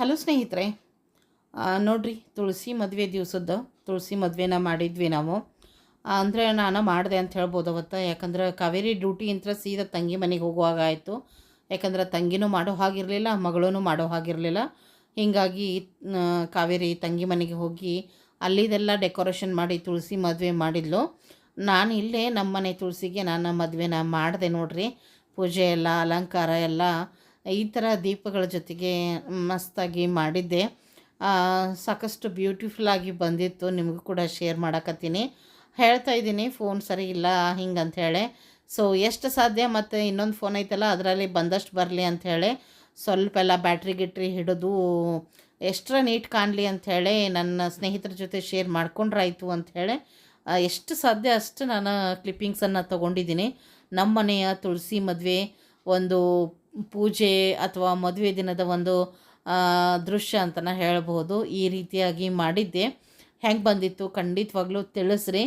Hello ಸ್ನೇಹಿತರೆ ನೋಡಿರಿ, ತುಳಸಿ ಮದುವೆ ದಿವಸದ್ದು, ತುಳಸಿ ಮದುವೆನ ಮಾಡಿದ್ವಿ ನಾವು. ಅಂದರೆ ನಾನು ಮಾಡಿದೆ ಅಂತ ಹೇಳ್ಬೋದು ಅವತ್ತು. ಯಾಕಂದ್ರೆ ಕಾವೇರಿ ಡ್ಯೂಟಿ ಅಂತ ಸೀದಾ ತಂಗಿ ಮನೆಗೆ ಹೋಗುವಾಗ ಆಯಿತು. ಯಾಕಂದ್ರೆ ತಂಗಿನೂ ಮಾಡೋ ಹಾಗಿರಲಿಲ್ಲ ಮಗಳೂ ಮಾಡೋ ಹಾಗಿರಲಿಲ್ಲ. ಹೀಗಾಗಿ ಕಾವೇರಿ ತಂಗಿ ಮನೆಗೆ ಹೋಗಿ ಅಲ್ಲಿದೆಲ್ಲ ಡೆಕೋರೇಷನ್ ಮಾಡಿ, ತುಳಸಿ ಮದುವೆ ಮಾಡಿದ್ಲು. ನಾನು ಇಲ್ಲೇ ನಮ್ಮ ಮನೆ ತುಳಸಿಗೆ ನಾನು ಮದುವೆನ ಮಾಡಿದೆ ನೋಡ್ರಿ. ಪೂಜೆ ಎಲ್ಲ, ಅಲಂಕಾರ ಎಲ್ಲ ಈ ಥರ ದೀಪಗಳ ಜೊತೆಗೆ ಮಸ್ತಾಗಿ ಮಾಡಿದ್ದೆ. ಸಾಕಷ್ಟು ಬ್ಯೂಟಿಫುಲ್ ಆಗಿ ಬಂದಿತ್ತು. ನಿಮಗೂ ಕೂಡ ಶೇರ್ ಮಾಡಕತ್ತೀನಿ. ಹೇಳ್ತಾ ಇದ್ದೀನಿ ಫೋನ್ ಸರಿ ಇಲ್ಲ, ಹಿಂಗೆ ಅಂಥೇಳಿ ಸೊ ಎಷ್ಟು ಸಾಧ್ಯ ಮತ್ತು ಇನ್ನೊಂದು ಫೋನ್ ಐತಲ್ಲ, ಅದರಲ್ಲಿ ಬಂದಷ್ಟು ಬರಲಿ ಅಂಥೇಳಿ ಸ್ವಲ್ಪ ಎಲ್ಲ ಬ್ಯಾಟ್ರಿ ಗಿಟ್ರಿ ಹಿಡಿದು ಎಷ್ಟರ ನೀಟ್ ಕಾಣಲಿ ಅಂಥೇಳಿ ನನ್ನ ಸ್ನೇಹಿತರ ಜೊತೆ ಶೇರ್ ಮಾಡ್ಕೊಂಡ್ರಾಯ್ತು ಅಂಥೇಳಿ ಎಷ್ಟು ಸಾಧ್ಯ ಅಷ್ಟು ನಾನು ಕ್ಲಿಪ್ಪಿಂಗ್ಸನ್ನು ತೊಗೊಂಡಿದ್ದೀನಿ. ನಮ್ಮ ಮನೆಯ ತುಳಸಿ ಮದುವೆ ಒಂದು ಪೂಜೆ ಅಥವಾ ಮದುವೆ ದಿನದ ಒಂದು ದೃಶ್ಯ ಅಂತಲೇ ಹೇಳ್ಬೋದು ಈ ರೀತಿಯಾಗಿ ಮಾಡಿದ್ದೆ. ಹೆಂಗೆ ಬಂದಿತ್ತು ಖಂಡಿತವಾಗ್ಲೂ ತಿಳಿಸ್ರಿ.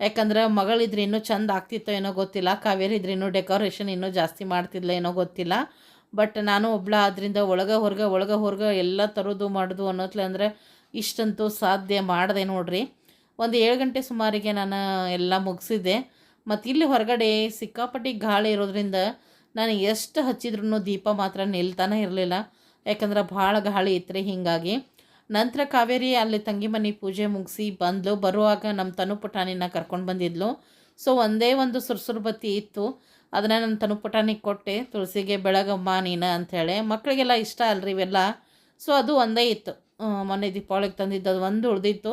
ಯಾಕಂದ್ರೆ ಮಗಳಿದ್ರೆ ಇನ್ನೂ ಚೆಂದ ಆಗ್ತಿತ್ತೋ ಏನೋ ಗೊತ್ತಿಲ್ಲ. ಕಾವೇರಿ ಇದ್ರೆ ಇನ್ನೂ ಡೆಕೋರೇಷನ್ ಇನ್ನೂ ಜಾಸ್ತಿ ಮಾಡ್ತಿದ್ಲ ಏನೋ ಗೊತ್ತಿಲ್ಲ. ಬಟ್ ನಾನು ಒಬ್ಳ ಆದ್ದರಿಂದ ಒಳಗೆ ಹೊರಗೆ ಒಳಗೆ ಹೊರಗೆ ಎಲ್ಲ ತರೋದು ಮಾಡೋದು ಅನ್ನೋತ್ಲೆ ಅಂದರೆ ಇಷ್ಟಂತೂ ಸಾಧ್ಯ ಮಾಡಿದೆ ನೋಡ್ರಿ. ಒಂದು ಏಳು ಗಂಟೆ ಸುಮಾರಿಗೆ ನಾನು ಎಲ್ಲ ಮುಗಿಸಿದ್ದೆ. ಮತ್ತು ಇಲ್ಲಿ ಹೊರಗಡೆ ಸಿಕ್ಕಾಪಟ್ಟಿ ಗಾಳಿ ಇರೋದ್ರಿಂದ ನಾನು ಎಷ್ಟು ಹಚ್ಚಿದ್ರೂ ದೀಪ ಮಾತ್ರ ನಿಲ್ತಾನೆ ಇರಲಿಲ್ಲ. ಯಾಕಂದ್ರೆ ಭಾಳ ಗಾಳಿ ಇತ್ತು ಹೀಗಾಗಿ. ನಂತರ ಕಾವೇರಿ ಅಲ್ಲಿ ತಂಗಿ ಮನೆ ಪೂಜೆ ಮುಗಿಸಿ ಬಂದ್ಲು. ಬರುವಾಗ ನಮ್ಮ ತನು ಪುಟಾಣಿನ ಕರ್ಕೊಂಡು ಬಂದಿದ್ಲು. ಸೊ ಒಂದೇ ಒಂದು ಸುರ್ಸುರು ಬತ್ತಿ ಇತ್ತು. ಅದನ್ನು ನನ್ನ ತನು ಪುಟಾಣಿಗೆ ಕೊಟ್ಟೆ. ತುಳಸಿಗೆ ಬೆಳಗಮ್ಮ ನೀನ ಅಂಥೇಳಿ ಮಕ್ಕಳಿಗೆಲ್ಲ ಇಷ್ಟ ಅಲ್ರಿ ಇವೆಲ್ಲ. ಸೊ ಅದು ಒಂದೇ ಇತ್ತು. ಮೊನ್ನೆ ದೀಪಾವಳಿಗೆ ತಂದಿದ್ದು ಅದು ಒಂದು ಉಳಿದಿತ್ತು.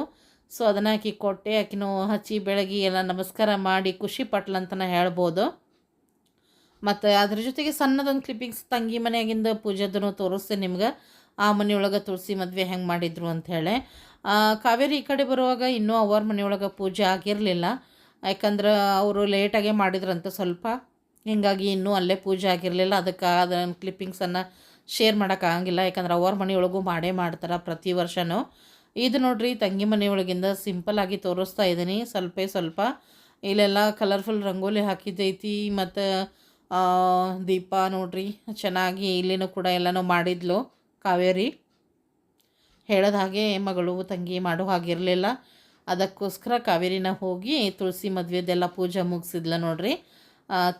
ಸೊ ಅದನ್ನು ಆಕಿ ಕೊಟ್ಟೆ. ಆಕಿನೂ ಹಚ್ಚಿ ಬೆಳಗಿ ಎಲ್ಲ ನಮಸ್ಕಾರ ಮಾಡಿ ಖುಷಿ ಪಟ್ಲಂತನ ಹೇಳ್ಬೋದು. ಮತ್ತು ಅದ್ರ ಜೊತೆಗೆ ಸಣ್ಣದೊಂದು ಕ್ಲಿಪ್ಪಿಂಗ್ಸ್ ತಂಗಿ ಮನೆಯಾಗಿಂದ ಪೂಜೆದನ್ನು ತೋರಿಸ್ತೀನಿ ನಿಮ್ಗೆ. ಆ ಮನೆಯೊಳಗೆ ತುಳಸಿ ಮದುವೆ ಹೆಂಗೆ ಮಾಡಿದ್ರು ಅಂಥೇಳಿ ಕಾವೇರಿ ಈ ಕಡೆ ಬರುವಾಗ ಇನ್ನೂ ಅವ್ರ ಮನೆಯೊಳಗೆ ಪೂಜೆ ಆಗಿರಲಿಲ್ಲ. ಯಾಕಂದ್ರೆ ಅವರು ಲೇಟಾಗೆ ಮಾಡಿದ್ರಂತ ಸ್ವಲ್ಪ. ಹಿಂಗಾಗಿ ಇನ್ನೂ ಅಲ್ಲೇ ಪೂಜೆ ಆಗಿರಲಿಲ್ಲ. ಅದಕ್ಕೆ ಅದನ್ನು ಕ್ಲಿಪ್ಪಿಂಗ್ಸನ್ನು ಶೇರ್ ಮಾಡೋಕ್ಕಾಗಂಗಿಲ್ಲ ಯಾಕಂದ್ರೆ ಅವ್ರ ಮನೆಯೊಳಗೂ ಮಾಡೇ ಮಾಡ್ತಾರೆ ಪ್ರತಿ ವರ್ಷವೂ ಇದು ನೋಡ್ರಿ, ತಂಗಿ ಮನೆಯೊಳಗಿಂದ ಸಿಂಪಲ್ ಆಗಿ ತೋರಿಸ್ತಾ ಇದ್ದೀನಿ ಸ್ವಲ್ಪ ಸ್ವಲ್ಪ. ಇಲ್ಲೆಲ್ಲ ಕಲರ್ಫುಲ್ ರಂಗೋಲಿ ಹಾಕಿದ್ದೈತಿ. ಮತ್ತು ದೀಪ ನೋಡ್ರಿ, ಚೆನ್ನಾಗಿ ಇಲ್ಲಿನೂ ಕೂಡ ಎಲ್ಲನೂ ಮಾಡಿದ್ಲು ಕಾವೇರಿ. ಹೇಳೋದ ಹಾಗೆ ಮಗಳು, ತಂಗಿ ಮಾಡೋ ಹಾಗಿರಲಿಲ್ಲ. ಅದಕ್ಕೋಸ್ಕರ ಕಾವೇರಿನ ಹೋಗಿ ತುಳಸಿ ಮದುವೆದೆಲ್ಲ ಪೂಜೆ ಮುಗಿಸಿದ್ಲ ನೋಡ್ರಿ.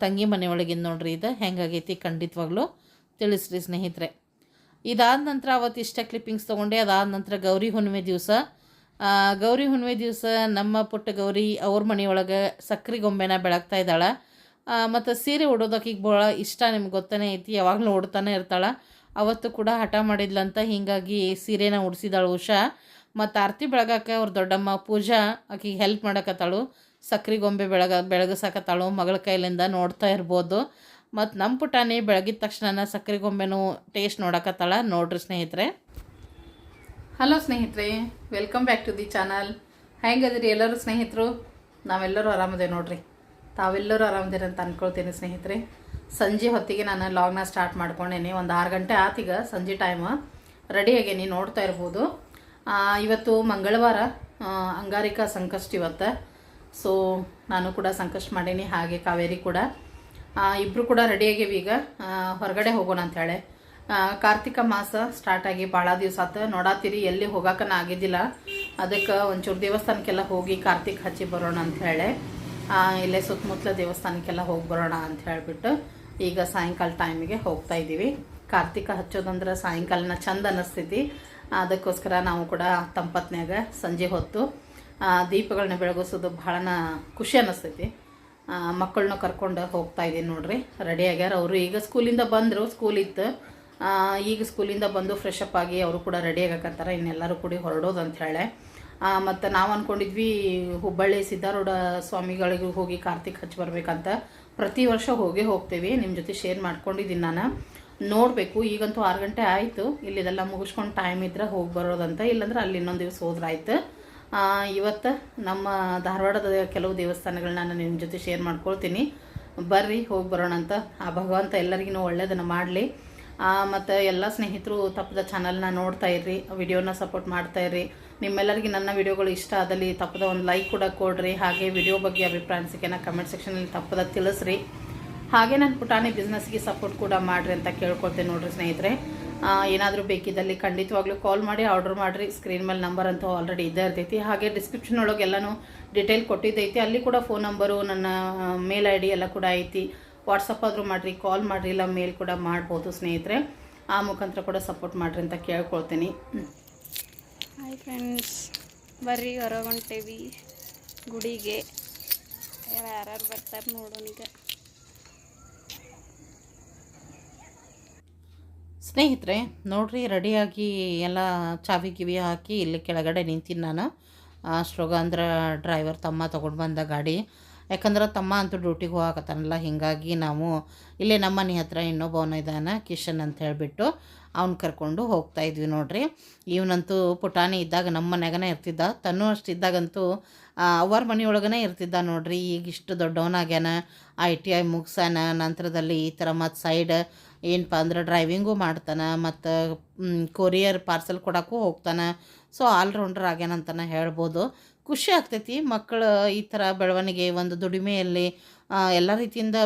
ತಂಗಿ ತಂಗಿ ಮನೆಯೊಳಗಿಂದ ನೋಡ್ರಿ ಇದು. ಹೆಂಗಾಗೈತಿ ಖಂಡಿತವಾಗ್ಲೂ ತಿಳಿಸ್ರಿ ಸ್ನೇಹಿತರೆ. ಇದಾದ ನಂತರ ಅವತ್ತು ಇಷ್ಟ ಕ್ಲಿಪ್ಪಿಂಗ್ಸ್ ತೊಗೊಂಡೆ. ಅದಾದ ನಂತರ ಗೌರಿ ಹುಣ್ಣಿಮೆ ದಿವಸ. ಗೌರಿ ಹುಣ್ಣಿಮೆ ದಿವಸ ನಮ್ಮ ಪುಟ್ಟ ಗೌರಿ ಅವ್ರ ಮನೆಯೊಳಗೆ ಸಕ್ಕರೆ ಗೊಂಬೆನ ಬೆಳಗ್ತಾ ಇದ್ದಾಳೆ. ಮತ್ತು ಸೀರೆ ಉಡೋದಕ್ಕೆ ಈಗ ಭಾಳ ಇಷ್ಟ ನಿಮ್ಗೆ ಗೊತ್ತಾನೆ ಐತಿ, ಯಾವಾಗಲೂ ಉಡ್ತಾನೆ ಇರ್ತಾಳೆ. ಅವತ್ತು ಕೂಡ ಹಠ ಮಾಡಿದ್ಲಂತ ಹೀಗಾಗಿ ಸೀರೆನ ಉಡಿಸಿದಾಳು ಉಷಾ. ಮತ್ತು ಆರತಿ ಬೆಳಗಕ್ಕೆ ಅವ್ರ ದೊಡ್ಡಮ್ಮ ಪೂಜಾ ಆಕಿಗೆ ಹೆಲ್ಪ್ ಮಾಡಕತ್ತಾಳು. ಸಕ್ರೆ ಗೊಂಬೆ ಬೆಳಗ, ಬೆಳಗಸಾಕತ್ತಾಳು, ಮಗಳ ಕೈಲಿಂದ ನೋಡ್ತಾ ಇರ್ಬೋದು. ಮತ್ತು ನಮ್ಮ ಪುಟಾಣಿ ಬೆಳಗಿದ ತಕ್ಷಣ ಸಕ್ರೆ ಗೊಂಬೆನೂ ಟೇಸ್ಟ್ ನೋಡಕತ್ತಾಳ. ನೋಡ್ರಿ ಸ್ನೇಹಿತರೆ. ಹಲೋ ಸ್ನೇಹಿತರೆ welcome back to the channel ಹೆಂಗದಿರಿ ಎಲ್ಲರೂ ಸ್ನೇಹಿತರು? ನಾವೆಲ್ಲರೂ ಆರಾಮದೇವೆ ನೋಡ್ರಿ. ತಾವೆಲ್ಲರೂ ಆರಾಮದಿರಿ ಅಂತ ಅಂದ್ಕೊಳ್ತೀನಿ ಸ್ನೇಹಿತರೆ. ಸಂಜೆ ಹೊತ್ತಿಗೆ ನಾನು ಲಾಗ್ನ ಸ್ಟಾರ್ಟ್ ಮಾಡ್ಕೊಂಡೇನಿ. ಒಂದು ಆರು ಗಂಟೆ ಆತೀಗ ಸಂಜೆ ಟೈಮ್ ರೆಡಿ ಆಗೇನಿ, ನೋಡ್ತಾ ಇರ್ಬೋದು. ಇವತ್ತು ಮಂಗಳವಾರ ಅಂಗಾರಿಕಾ ಸಂಕಷ್ಟ ಇವತ್ತು. ಸೊ ನಾನು ಕೂಡ ಸಂಕಷ್ಟ ಮಾಡೀನಿ, ಹಾಗೆ ಕಾವೇರಿ ಕೂಡ. ಇಬ್ಬರು ಕೂಡ ರೆಡಿ ಆಗಿವೆ ಈಗ. ಹೊರಗಡೆ ಹೋಗೋಣ ಅಂಥೇಳಿ ಕಾರ್ತಿಕ ಮಾಸ ಸ್ಟಾರ್ಟ್ ಆಗಿ ಭಾಳ ದಿವಸ ಆತ. ನೋಡಾತೀರಿ, ಎಲ್ಲಿ ಹೋಗಾಕನ ಆಗಿದ್ದಿಲ್ಲ. ಅದಕ್ಕೆ ಒಂಚೂರು ದೇವಸ್ಥಾನಕ್ಕೆಲ್ಲ ಹೋಗಿ ಕಾರ್ತಿಕ್ ಹಚ್ಚಿ ಬರೋಣ ಅಂತ ಹೇಳಿ. ಇಲ್ಲೇ ಸುತ್ತಮುತ್ತಲ ದೇವಸ್ಥಾನಕ್ಕೆಲ್ಲ ಹೋಗಿ ಬರೋಣ ಅಂತ ಹೇಳಿಬಿಟ್ಟು ಈಗ ಸಾಯಂಕಾಲ ಟೈಮಿಗೆ ಹೋಗ್ತಾ ಇದ್ದೀವಿ. ಕಾರ್ತಿಕ ಹಚ್ಚೋದಂದ್ರೆ ಸಾಯಂಕಾಲನ ಚಂದ ಅನ್ನಿಸ್ತೈತಿ. ಅದಕ್ಕೋಸ್ಕರ ನಾವು ಕೂಡ ತಂಪತ್ನ್ಯಾಗ ಸಂಜೆ ಹೊತ್ತು ದೀಪಗಳನ್ನ ಬೆಳಗಿಸೋದು ಭಾಳನ ಖುಷಿ ಅನ್ನಿಸ್ತೈತಿ. ಮಕ್ಕಳನ್ನ ಕರ್ಕೊಂಡು ಹೋಗ್ತಾ ಇದ್ದೀನಿ ನೋಡ್ರಿ. ರೆಡಿ ಆಗ್ಯಾರ. ಅವರು ಈಗ ಸ್ಕೂಲಿಂದ ಬಂದರು ಸ್ಕೂಲ್ ಇತ್ತು. ಈಗ ಸ್ಕೂಲಿಂದ ಬಂದು ಫ್ರೆಶ್ ಅಪ್ ಆಗಿ ಅವರು ಕೂಡ ರೆಡಿ ಆಗಕತ್ತಾರ. ಇನ್ನೆಲ್ಲರೂ ಕೂಡಿ ಹೊರಡೋದು ಅಂತ ಮತ್ತು ನಾವು ಅಂದ್ಕೊಂಡಿದ್ವಿ ಹುಬ್ಬಳ್ಳಿ ಸಿದ್ಧಾರೂಢ ಸ್ವಾಮಿಗಳಿಗೆ ಹೋಗಿ ಕಾರ್ತಿಕ್ ಹಚ್ಚಿ ಬರಬೇಕಂತ. ಪ್ರತಿ ವರ್ಷ ಹೋಗೇ ಹೋಗ್ತೀವಿ ನಿಮ್ಮ ಜೊತೆ ಶೇರ್ ಮಾಡ್ಕೊಂಡಿದ್ದೀನಿ ನಾನು. ನೋಡಬೇಕು, ಈಗಂತೂ ಆರು ಗಂಟೆ ಆಯಿತು, ಇಲ್ಲಿದೆಲ್ಲ ಮುಗಿಸ್ಕೊಂಡು ಟೈಮ್ ಇದ್ರೆ ಹೋಗಿ ಬರೋದಂತ. ಇಲ್ಲಾಂದ್ರೆ ಅಲ್ಲಿ ಇನ್ನೊಂದು ದಿವಸ ಹೋದ್ರಾಯ್ತು. ಇವತ್ತು ನಮ್ಮ ಧಾರವಾಡದ ಕೆಲವು ದೇವಸ್ಥಾನಗಳನ್ನ ನಾನು ನಿಮ್ಮ ಜೊತೆ ಶೇರ್ ಮಾಡ್ಕೊಳ್ತೀನಿ. ಬರ್ರಿ, ಹೋಗಿ ಬರೋಣ ಅಂತ. ಆ, ಭಗವಂತ ಎಲ್ಲರಿಗೂ ಒಳ್ಳೇದನ್ನು ಮಾಡಲಿ. ಮತ್ತು ಎಲ್ಲ ಸ್ನೇಹಿತರು ತಪ್ಪದ ಚಾನಲ್ನ ನೋಡ್ತಾ ಇರ್ರಿ, ವಿಡಿಯೋನ ಸಪೋರ್ಟ್ ಮಾಡ್ತಾ ಇರ್ರಿ. ನಿಮ್ಮೆಲ್ಲರಿಗೆ ನನ್ನ ವಿಡಿಯೋಗಳು ಇಷ್ಟ ಆದಲ್ಲಿ ತಪ್ಪದ ಒಂದು ಲೈಕ್ ಕೂಡ ಕೊಡ್ರಿ, ಹಾಗೆ ವಿಡಿಯೋ ಬಗ್ಗೆ ಅಭಿಪ್ರಾಯ ನಾನು ಕಮೆಂಟ್ ಸೆಕ್ಷನಲ್ಲಿ ತಪ್ಪದ ತಿಳಿಸ್ರಿ. ಹಾಗೆ ನನ್ನ ಪುಟಾಣಿ ಬಿಸ್ನೆಸ್ಗೆ ಸಪೋರ್ಟ್ ಕೂಡ ಮಾಡಿರಿ ಅಂತ ಕೇಳ್ಕೊಳ್ತೇನೆ ನೋಡ್ರಿ ಸ್ನೇಹಿತರೆ. ಏನಾದರೂ ಬೇಕಿದ್ದಲ್ಲಿ ಖಂಡಿತವಾಗ್ಲೂ ಕಾಲ್ ಮಾಡಿ ಆರ್ಡರ್ ಮಾಡಿರಿ. ಸ್ಕ್ರೀನ್ ಮೇಲೆ ನಂಬರ್ ಅಂತ ಆಲ್ರೆಡಿ ಇದ್ದೇ ಇರ್ತೈತಿ. ಹಾಗೆ ಡಿಸ್ಕ್ರಿಪ್ಷನ್ ಒಳಗೆ ಎಲ್ಲನೂ ಡಿಟೇಲ್ ಕೊಟ್ಟಿದ್ದೈತಿ. ಅಲ್ಲಿ ಕೂಡ ಫೋನ್ ನಂಬರು ನನ್ನ ಮೇಲ್ ಐ ಡಿ ಎಲ್ಲ ಕೂಡ ಐತಿ. ವಾಟ್ಸಪ್ ಆದರೂ ಮಾಡಿರಿ ಕಾಲ್ ಮಾಡಿರಿ, ಇಲ್ಲ ಮೇಲ್ ಕೂಡ ಮಾಡ್ಬೋದು ಸ್ನೇಹಿತರೆ. ಆ ಮುಖಾಂತರ ಕೂಡ ಸಪೋರ್ಟ್ ಮಾಡಿರಿ ಅಂತ ಕೇಳ್ಕೊಳ್ತೀನಿ. ಫ್ರೆಂಡ್ಸ್ ಬರ್ರಿ ಹೊರಗೆ ಹೊಂಟೇವಿ ಗುಡಿಗೆ ಯಾರ್ಯಾರು ಬರ್ತಾರೆ ನೋಡೋಣ ಈಗ. ಸ್ನೇಹಿತರೆ, ನೋಡ್ರಿ, ರೆಡಿಯಾಗಿ ಎಲ್ಲ ಚಾವಿ ಕಿವಿ ಹಾಕಿ ಇಲ್ಲಿ ಕೆಳಗಡೆ ನಿಂತೀನಿ ನಾನು. ಶೃಗಾಂಧ್ರ ಡ್ರೈವರ್ ತಮ್ಮ ತೊಗೊಂಡು ಬಂದ ಗಾಡಿ. ಯಾಕಂದ್ರೆ ತಮ್ಮ ಅಂತೂ ಡ್ಯೂಟಿಗೆ ಹೋಗಕತ್ತಾನಲ್ಲ, ಹೀಗಾಗಿ ನಾವು ಇಲ್ಲೇ ನಮ್ಮ ಮನೆ ಹತ್ರ ಇನ್ನೊಬ್ಬವನ ಇದ್ದಾನೆ ಕಿಶನ್ ಅಂತ ಹೇಳಿಬಿಟ್ಟು ಅವ್ನು ಕರ್ಕೊಂಡು ಹೋಗ್ತಾ ಇದ್ವಿ ನೋಡ್ರಿ. ಇವನಂತೂ ಪುಟಾಣಿ ಇದ್ದಾಗ ನಮ್ಮ ಮನೆಗನೇ ಇರ್ತಿದ್ದ. ತನ್ನೂ ಅಷ್ಟು ಇದ್ದಾಗಂತೂ ಅವ್ರ ಮನೆಯೊಳಗನೇ ಇರ್ತಿದ್ದ ನೋಡ್ರಿ. ಈಗ ಇಷ್ಟು ದೊಡ್ಡವನಾಗ್ಯಾನ ಐ ಟಿ ಐ ಮುಗಿಸಾನ, ನಂತರದಲ್ಲಿ ಈ ಥರ ಮತ್ತು ಸೈಡ್ ಏನಪ್ಪ ಅಂದ್ರೆ ಡ್ರೈವಿಂಗು ಮಾಡ್ತಾನೆ, ಮತ್ತು ಕೊರಿಯರ್ ಪಾರ್ಸೆಲ್ ಕೊಡೋಕ್ಕೂ ಹೋಗ್ತಾನೆ. ಸೊ ಆಲ್ರೌಂಡರ್ ಆಗ್ಯಾನಂತನ ಹೇಳ್ಬೋದು. ಖುಷಿ ಆಗ್ತೈತಿ ಮಕ್ಕಳು ಈ ಥರ ಬೆಳವಣಿಗೆ, ಒಂದು ದುಡಿಮೆಯಲ್ಲಿ ಎಲ್ಲ ರೀತಿಯಿಂದ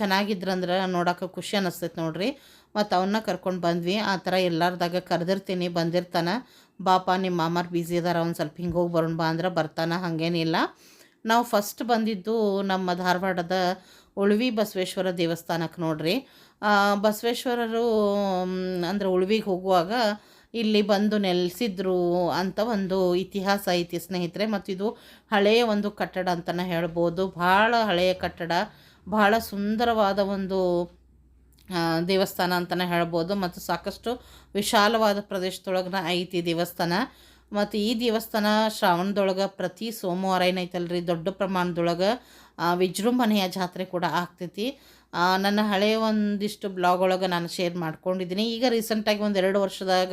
ಚೆನ್ನಾಗಿದ್ರಂದ್ರೆ ನೋಡೋಕೆ ಖುಷಿ ಅನ್ನಿಸ್ತೈತೆ ನೋಡ್ರಿ. ಮತ್ತು ಅವನ್ನ ಕರ್ಕೊಂಡು ಬಂದ್ವಿ. ಆ ಥರ ಎಲ್ಲಾರ್ದಾಗ ಕರೆದಿರ್ತೀನಿ, ಬಂದಿರ್ತಾನೆ. ಬಾಪ ನಿಮ್ಮ ಮಾಮಾರು ಬ್ಯುಸಿ ಅದಾರ ಒಂದು ಸ್ವಲ್ಪ ಹಿಂಗೆ ಹೋಗಿ ಬರೋಣ ಬಾ ಅಂದ್ರೆ ಬರ್ತಾನೆ ಹಾಗೇನಿಲ್ಲ ನಾವು ಫಸ್ಟ್ ಬಂದಿದ್ದು ನಮ್ಮ ಧಾರವಾಡದ ಉಳ್ವಿ ಬಸವೇಶ್ವರ ದೇವಸ್ಥಾನಕ್ಕೆ ನೋಡ್ರಿ. ಬಸವೇಶ್ವರರು ಅಂದ್ರೆ ಉಳ್ವಿಗೆ ಹೋಗುವಾಗ ಇಲ್ಲಿ ಬಂದು ನೆಲೆಸಿದ್ರು ಅಂತ ಒಂದು ಇತಿಹಾಸ ಐತಿ ಸ್ನೇಹಿತರೆ. ಮತ್ತು ಇದು ಹಳೆಯ ಒಂದು ಕಟ್ಟಡ ಅಂತಲೇ ಹೇಳ್ಬೋದು. ಭಾಳ ಹಳೆಯ ಕಟ್ಟಡ, ಭಾಳ ಸುಂದರವಾದ ಒಂದು ದೇವಸ್ಥಾನ ಅಂತಲೇ ಹೇಳ್ಬೋದು. ಮತ್ತು ಸಾಕಷ್ಟು ವಿಶಾಲವಾದ ಪ್ರದೇಶದೊಳಗನ ಐತಿ ದೇವಸ್ಥಾನ. ಮತ್ತು ಈ ದೇವಸ್ಥಾನ ಶ್ರಾವಣದೊಳಗೆ ಪ್ರತಿ ಸೋಮವಾರ ಏನೈತಲ್ರಿ, ದೊಡ್ಡ ಪ್ರಮಾಣದೊಳಗೆ ವಿಜೃಂಭಣೆಯ ಜಾತ್ರೆ ಕೂಡ ಆಗ್ತೈತಿ. ನನ್ನ ಹಳೆಯ ಒಂದಿಷ್ಟು ಬ್ಲಾಗ್ ಒಳಗೆ ನಾನು ಶೇರ್ ಮಾಡ್ಕೊಂಡಿದ್ದೀನಿ ಈಗ ರೀಸೆಂಟಾಗಿ ಒಂದು ಎರಡು ವರ್ಷದಾಗ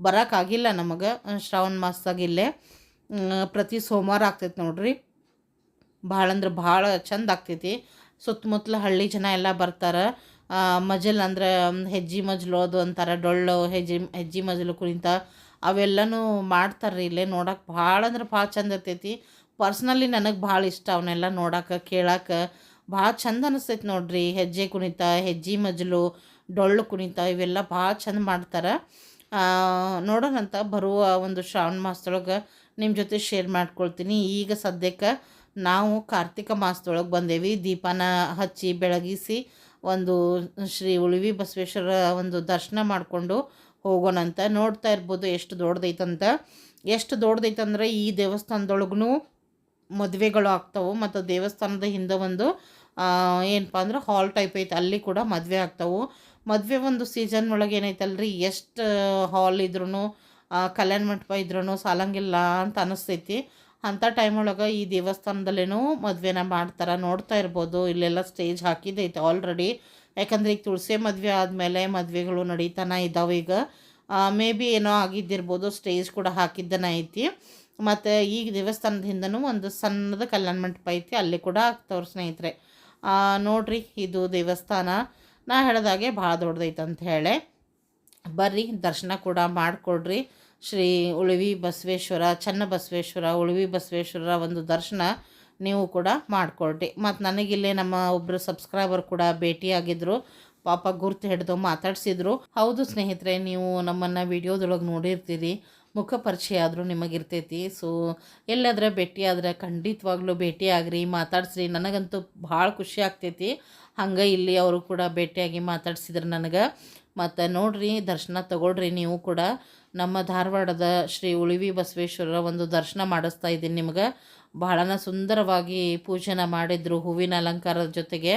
ಬರೋಕ್ಕಾಗಿಲ್ಲ ನಮಗೆ. ಶ್ರಾವಣ ಮಾಸದಾಗ ಇಲ್ಲೇ. ಪ್ರತಿ ಸೋಮವಾರ ಆಗ್ತೈತೆ ನೋಡ್ರಿ. ಭಾಳ ಅಂದ್ರೆ ಭಾಳ ಚಂದ ಆಗ್ತೈತಿ. ಸುತ್ತಮುತ್ತಲ ಹಳ್ಳಿ ಜನ ಎಲ್ಲ ಬರ್ತಾರೆ. ಮಜಲ್ ಅಂದ್ರೆ ಹೆಜ್ಜೆ ಮಜಲು ಅದು ಅಂತಾರೆ. ಡೊಳ್ಳು, ಹೆಜ್ಜೆ ಹೆಜ್ಜೆ ಮಜಲು ಕುಣಿತ ಅವೆಲ್ಲನೂ ಮಾಡ್ತಾರೆ ಇಲ್ಲೇ ನೋಡೋಕೆ. ಭಾಳ ಅಂದ್ರೆ ಭಾಳ ಚಂದ ಇರ್ತೈತಿ. ಪರ್ಸ್ನಲಿ ನನಗೆ ಭಾಳ ಇಷ್ಟ ಅವನ್ನೆಲ್ಲ ನೋಡಕ್ಕೆ ಕೇಳಕ್ಕೆ ಭಾಳ ಚಂದ ಅನಿಸ್ತೈತಿ ನೋಡ್ರಿ. ಹೆಜ್ಜೆ ಕುಣಿತ, ಹೆಜ್ಜೆ ಮಜಲು, ಡೊಳ್ಳು ಕುಣಿತ ಇವೆಲ್ಲ ಭಾಳ ಚಂದ ಮಾಡ್ತಾರೆ. ನೋಡೋಣಂತ ಬರುವ ಒಂದು ಶ್ರಾವಣ ಮಾಸದೊಳಗೆ ನಿಮ್ಮ ಜೊತೆ ಶೇರ್ ಮಾಡ್ಕೊಳ್ತೀನಿ. ಈಗ ಸದ್ಯಕ್ಕೆ ನಾವು ಕಾರ್ತಿಕ ಮಾಸದೊಳಗೆ ಬಂದೇವಿ. ದೀಪನ ಹಚ್ಚಿ, ಬೆಳಗಿಸಿ ಒಂದು ಶ್ರೀ ಉಳಿವಿ ಬಸವೇಶ್ವರ ಒಂದು ದರ್ಶನ ಮಾಡಿಕೊಂಡು ಹೋಗೋಣಂತ. ನೋಡ್ತಾ ಇರ್ಬೋದು ಎಷ್ಟು ದೊಡ್ಡದೈತಂತ. ಎಷ್ಟು ದೊಡ್ಡದೈತಂದ್ರೆ ಈ ದೇವಸ್ಥಾನದೊಳಗೂ ಮದುವೆಗಳು ಆಗ್ತವೆ. ಮತ್ತು ದೇವಸ್ಥಾನದ ಹಿಂದೆ ಒಂದು ಏನಪ್ಪ ಅಂದ್ರೆ ಹಾಲ್ ಟೈಪ್ ಐತೆ. ಅಲ್ಲಿ ಕೂಡ ಮದುವೆ ಆಗ್ತಾವೆ. ಮದುವೆ ಒಂದು ಸೀಸನ್ ಒಳಗೆ ಏನೈತಲ್ರಿ? ಎಷ್ಟು ಹಾಲ್ ಇದ್ರೂ ಕಲ್ಯಾಣ ಮಂಟಪ ಇದ್ರೂ ಸಾಲಂಗಿಲ್ಲ ಅಂತ ಅನಿಸ್ತೈತಿ. ಅಂಥ ಟೈಮ್ ಒಳಗೆ ಈ ದೇವಸ್ಥಾನದಲ್ಲೇನೂ ಮದುವೆನ ಮಾಡ್ತಾರೆ. ನೋಡ್ತಾ ಇರ್ಬೋದು. ಇಲ್ಲೆಲ್ಲ ಸ್ಟೇಜ್ ಹಾಕಿದ್ದೈತೆ ಆಲ್ರೆಡಿ ಯಾಕಂದರೆ ಈಗ ತುಳಸಿ ಮದುವೆ ಆದಮೇಲೆ ಮದುವೆಗಳು ನಡೀತಾನೆ ಇದ್ದಾವೆ ಈಗ. ಮೇ ಬಿ ಏನೋ ಆಗಿದ್ದಿರ್ಬೋದು ಸ್ಟೇಜ್ ಕೂಡ ಹಾಕಿದ್ದನ ಐತಿ. ಮತ್ತು ಈಗ ದೇವಸ್ಥಾನದ ಹಿಂದನೂ ಒಂದು ಸಣ್ಣದ ಕಲ್ಯಾಣ ಮಂಟಪ ಐತಿ. ಅಲ್ಲಿ ಕೂಡ ಆಗ್ತವ್ರ ಸ್ನೇಹಿತರೆ. ನೋಡ್ರಿ ಇದು ದೇವಸ್ಥಾನ. ನಾ ಹೇಳ್ದಾಗೆ ಭಾಳ ದೊಡ್ಡದೈತೆ ಅಂತ ಹೇಳಿ. ಬರ್ರಿ, ದರ್ಶನ ಕೂಡ ಮಾಡಿಕೊಡ್ರಿ. ಶ್ರೀ ಉಳಿವಿ ಬಸವೇಶ್ವರ, ಚನ್ನ ಬಸವೇಶ್ವರ, ಉಳಿವಿ ಬಸವೇಶ್ವರ ಒಂದು ದರ್ಶನ ನೀವು ಕೂಡ ಮಾಡಿಕೊಡ್ರಿ ಮತ್ತು ನನಗಿಲ್ಲೇ ನಮ್ಮ ಒಬ್ಬರು ಸಬ್ಸ್ಕ್ರೈಬರ್ ಕೂಡ ಭೇಟಿಯಾಗಿದ್ದರು ಪಾಪ ಗುರ್ತು ಹಿಡಿದು ಮಾತಾಡಿಸಿದ್ರು. ಹೌದು ಸ್ನೇಹಿತರೆ, ನೀವು ನಮ್ಮನ್ನು ವಿಡಿಯೋದೊಳಗೆ ನೋಡಿರ್ತೀರಿ. ಮುಖ ಪರಿಚಯ ಆದರೂ ನಿಮಗಿರ್ತೈತಿ. ಸೊ ಎಲ್ಲಾದ್ರ ಭೇಟಿ ಆದ್ರೆ ಖಂಡಿತವಾಗ್ಲೂ ಭೇಟಿ ಆಗ್ರಿ, ಮಾತಾಡ್ಸ್ರಿ. ನನಗಂತೂ ಭಾಳ ಖುಷಿ ಆಗ್ತೈತಿ. ಹಂಗೆ ಇಲ್ಲಿ ಅವರು ಕೂಡ ಭೇಟಿಯಾಗಿ ಮಾತಾಡ್ಸಿದ್ರು ನನಗೆ. ಮತ್ತು ನೋಡ್ರಿ, ದರ್ಶನ ತಗೊಳ್ರಿ ನೀವು ಕೂಡ. ನಮ್ಮ ಧಾರವಾಡದ ಶ್ರೀ ಉಳಿವಿ ಬಸವೇಶ್ವರರ ಒಂದು ದರ್ಶನ ಮಾಡಿಸ್ತಾ ಇದ್ದೀನಿ ನಿಮ್ಗೆ. ಬಹಳನ ಸುಂದರವಾಗಿ ಪೂಜೆನ ಮಾಡಿದ್ರು ಹೂವಿನ ಅಲಂಕಾರದ ಜೊತೆಗೆ.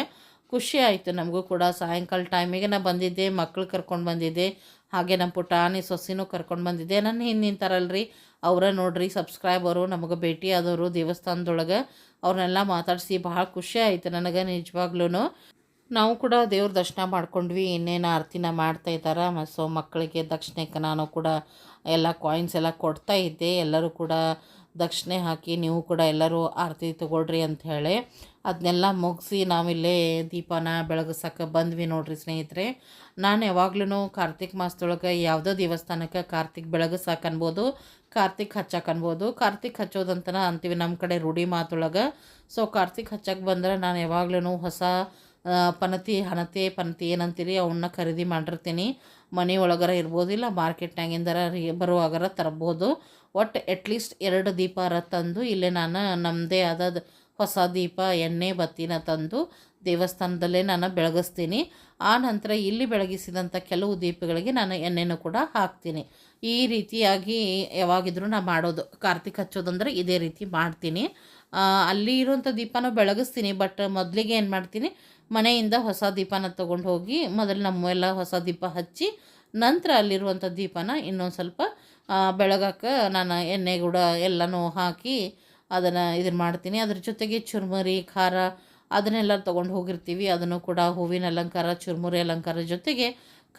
ಖುಷಿ ಆಯಿತು ನಮಗೂ ಕೂಡ. ಸಾಯಂಕಾಲ ಟೈಮಿಗೆ ನಾ ಬಂದಿದ್ದೆ ಮಕ್ಕಳು ಕರ್ಕೊಂಡು ಬಂದಿದ್ದೆ. ಹಾಗೆ ನಮ್ಮ ಪುಟಾಣಿ ಸೊಸಿನೂ ಕರ್ಕೊಂಡು ಬಂದಿದ್ದೆ ನನ್ನ ಹಿಂದೆ ನಿಂತಾರಲ್ರಿ ಅವರ ನೋಡ್ರಿ ಸಬ್ಸ್ಕ್ರೈಬರು ನಮಗೆ ಭೇಟಿ ಆದವರು ದೇವಸ್ಥಾನದೊಳಗೆ, ಅವ್ರನ್ನೆಲ್ಲ ಮಾತಾಡಿಸಿ ಭಾಳ ಖುಷಿ ಆಯಿತು ನನಗೆ ನಿಜವಾಗ್ಲೂ ನಾವು ಕೂಡ ದೇವ್ರ ದರ್ಶನ ಮಾಡ್ಕೊಂಡ್ವಿ, ಇನ್ನೇನು ಆರತಿನ ಮಾಡ್ತಾ ಇದ್ದಾರೆ ಮತ್ತು ಸೊ ಮಕ್ಕಳಿಗೆ ದಕ್ಷಿಣಕ್ಕೆ ನಾನು ಕೂಡ ಎಲ್ಲ ಕಾಯಿನ್ಸ್ ಎಲ್ಲ ಕೊಡ್ತಾ ಇದ್ದೆ, ಎಲ್ಲರೂ ಕೂಡ ದಕ್ಷಿಣೆ ಹಾಕಿ ನೀವು ಕೂಡ ಎಲ್ಲರೂ ಆರತಿ ತೊಗೊಳ್ರಿ ಅಂತ ಹೇಳಿ. ಅದನ್ನೆಲ್ಲ ಮುಗಿಸಿ ನಾವಿಲ್ಲೇ ದೀಪನ ಬೆಳಗಿಸೋಕೆ ಬಂದ್ವಿ ನೋಡ್ರಿ ಸ್ನೇಹಿತರೆ. ನಾನು ಯಾವಾಗ್ಲೂ ಕಾರ್ತಿಕ್ ಮಾಸದೊಳಗೆ ಯಾವುದೋ ದೇವಸ್ಥಾನಕ್ಕೆ ಕಾರ್ತಿಕ್ ಬೆಳಗಿಸಕ್ಕೆ ಅನ್ಬೋದು, ಕಾರ್ತಿಕ್ ಹಚ್ಚಾಕನ್ಬೋದು ಕಾರ್ತಿಕ್ ಹಚ್ಚೋದಂತನ ಅಂತೀವಿ ನಮ್ಮ ಕಡೆ ರೂಢಿ ಮಾತೊಳಗೆ. ಸೊ ಕಾರ್ತಿಕ್ ಹಚ್ಚಕ್ಕೆ ಬಂದ್ರೆ ನಾನು ಯಾವಾಗ್ಲೂ ಹೊಸ ಪನತಿ, ಹಣತೆ, ಪನತಿ ಏನಂತೀರಿ ಅವನ್ನ ಖರೀದಿ ಮಾಡಿರ್ತೀನಿ. ಮನೆ ಒಳಗರ ಇರ್ಬೋದು ಇಲ್ಲ ಮಾರ್ಕೆಟ್ನಾಗಿಂದರ ಬರುವಾಗರ ತರ್ಬೋದು. ಒಟ್ಟು ಅಟ್ಲೀಸ್ಟ್ ಎರಡು ದೀಪಾರ ತಂದು ಇಲ್ಲೇ ನಾನು ನಮ್ಮದೇ ಆದ ಹೊಸ ದೀಪ, ಎಣ್ಣೆ, ಬತ್ತಿನ ತಂದು ದೇವಸ್ಥಾನದಲ್ಲೇ ನಾನು ಬೆಳಗಿಸ್ತೀನಿ. ಆ ನಂತರ ಇಲ್ಲಿ ಬೆಳಗಿಸಿದಂಥ ಕೆಲವು ದೀಪಗಳಿಗೆ ನಾನು ಎಣ್ಣೆನೂ ಕೂಡ ಹಾಕ್ತೀನಿ. ಈ ರೀತಿಯಾಗಿ ಯಾವಾಗಿದ್ರೂ ನಾನು ಮಾಡೋದು. ಕಾರ್ತಿಕ್ ಹಚ್ಚೋದಂದ್ರೆ ಇದೇ ರೀತಿ ಮಾಡ್ತೀನಿ. ಅಲ್ಲಿ ಇರುವಂಥ ದೀಪನ ಬೆಳಗಿಸ್ತೀನಿ, ಬಟ್ ಮೊದಲಿಗೆ ಏನು ಮಾಡ್ತೀನಿ, ಮನೆಯಿಂದ ಹೊಸ ದೀಪನ ತೊಗೊಂಡು ಹೋಗಿ ಮೊದಲು ನಮ್ಮೆಲ್ಲ ಹೊಸ ದೀಪ ಹಚ್ಚಿ ನಂತರ ಅಲ್ಲಿರುವಂಥ ದೀಪನ ಇನ್ನೊಂದು ಸ್ವಲ್ಪ ಬೆಳಗಕ್ಕೆ ನಾನು ಎಣ್ಣೆ ಕೂಡ ಎಲ್ಲನೂ ಹಾಕಿ ಅದನ್ನು ಇದನ್ನು ಮಾಡ್ತೀನಿ. ಅದ್ರ ಜೊತೆಗೆ ಚುರ್ಮುರಿ, ಖಾರ ಅದನ್ನೆಲ್ಲ ತೊಗೊಂಡು ಹೋಗಿರ್ತೀವಿ. ಅದನ್ನು ಕೂಡ ಹೂವಿನ ಅಲಂಕಾರ, ಚುರುಮುರಿ ಅಲಂಕಾರ ಜೊತೆಗೆ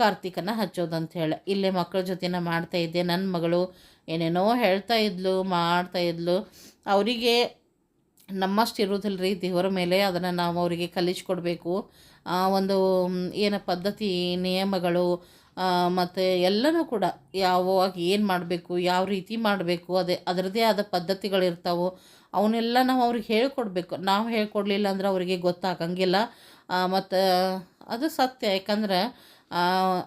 ಕಾರ್ತಿಕನ ಹಚ್ಚೋದಂತ ಹೇಳಿ. ಇಲ್ಲೇ ಮಕ್ಕಳ ಜೊತೆನ ಮಾಡ್ತಾ ಇದ್ದೆ. ನನ್ನ ಮಗಳು ಏನೇನೋ ಹೇಳ್ತಾ ಇದ್ಲು, ಮಾಡ್ತಾ ಇದ್ಲು. ಅವರಿಗೆ ನಮ್ಮಷ್ಟು ಇರೋದಿಲ್ಲ ರೀ ದೇವರ ಮೇಲೆ ಅದನ್ನು ನಾವು ಅವರಿಗೆ ಕಲಿಸ್ಕೊಡ್ಬೇಕು. ಒಂದು ಏನು ಪದ್ಧತಿ, ನಿಯಮಗಳು ಮತ್ತು ಎಲ್ಲನೂ ಕೂಡ ಯಾವಾಗ ಏನು ಮಾಡಬೇಕು, ಯಾವ ರೀತಿ ಮಾಡಬೇಕು, ಅದೇ ಅದರದ್ದೇ ಆದ ಪದ್ಧತಿಗಳಿರ್ತಾವೆ ಅವನ್ನೆಲ್ಲ ನಾವು ಅವ್ರಿಗೆ ಹೇಳ್ಕೊಡ್ಬೇಕು. ನಾವು ಹೇಳ್ಕೊಡ್ಲಿಲ್ಲ ಅಂದ್ರೆ ಅವರಿಗೆ ಗೊತ್ತಾಗಂಗಿಲ್ಲ. ಮತ್ತು ಅದು ಸತ್ಯ. ಯಾಕಂದ್ರೆ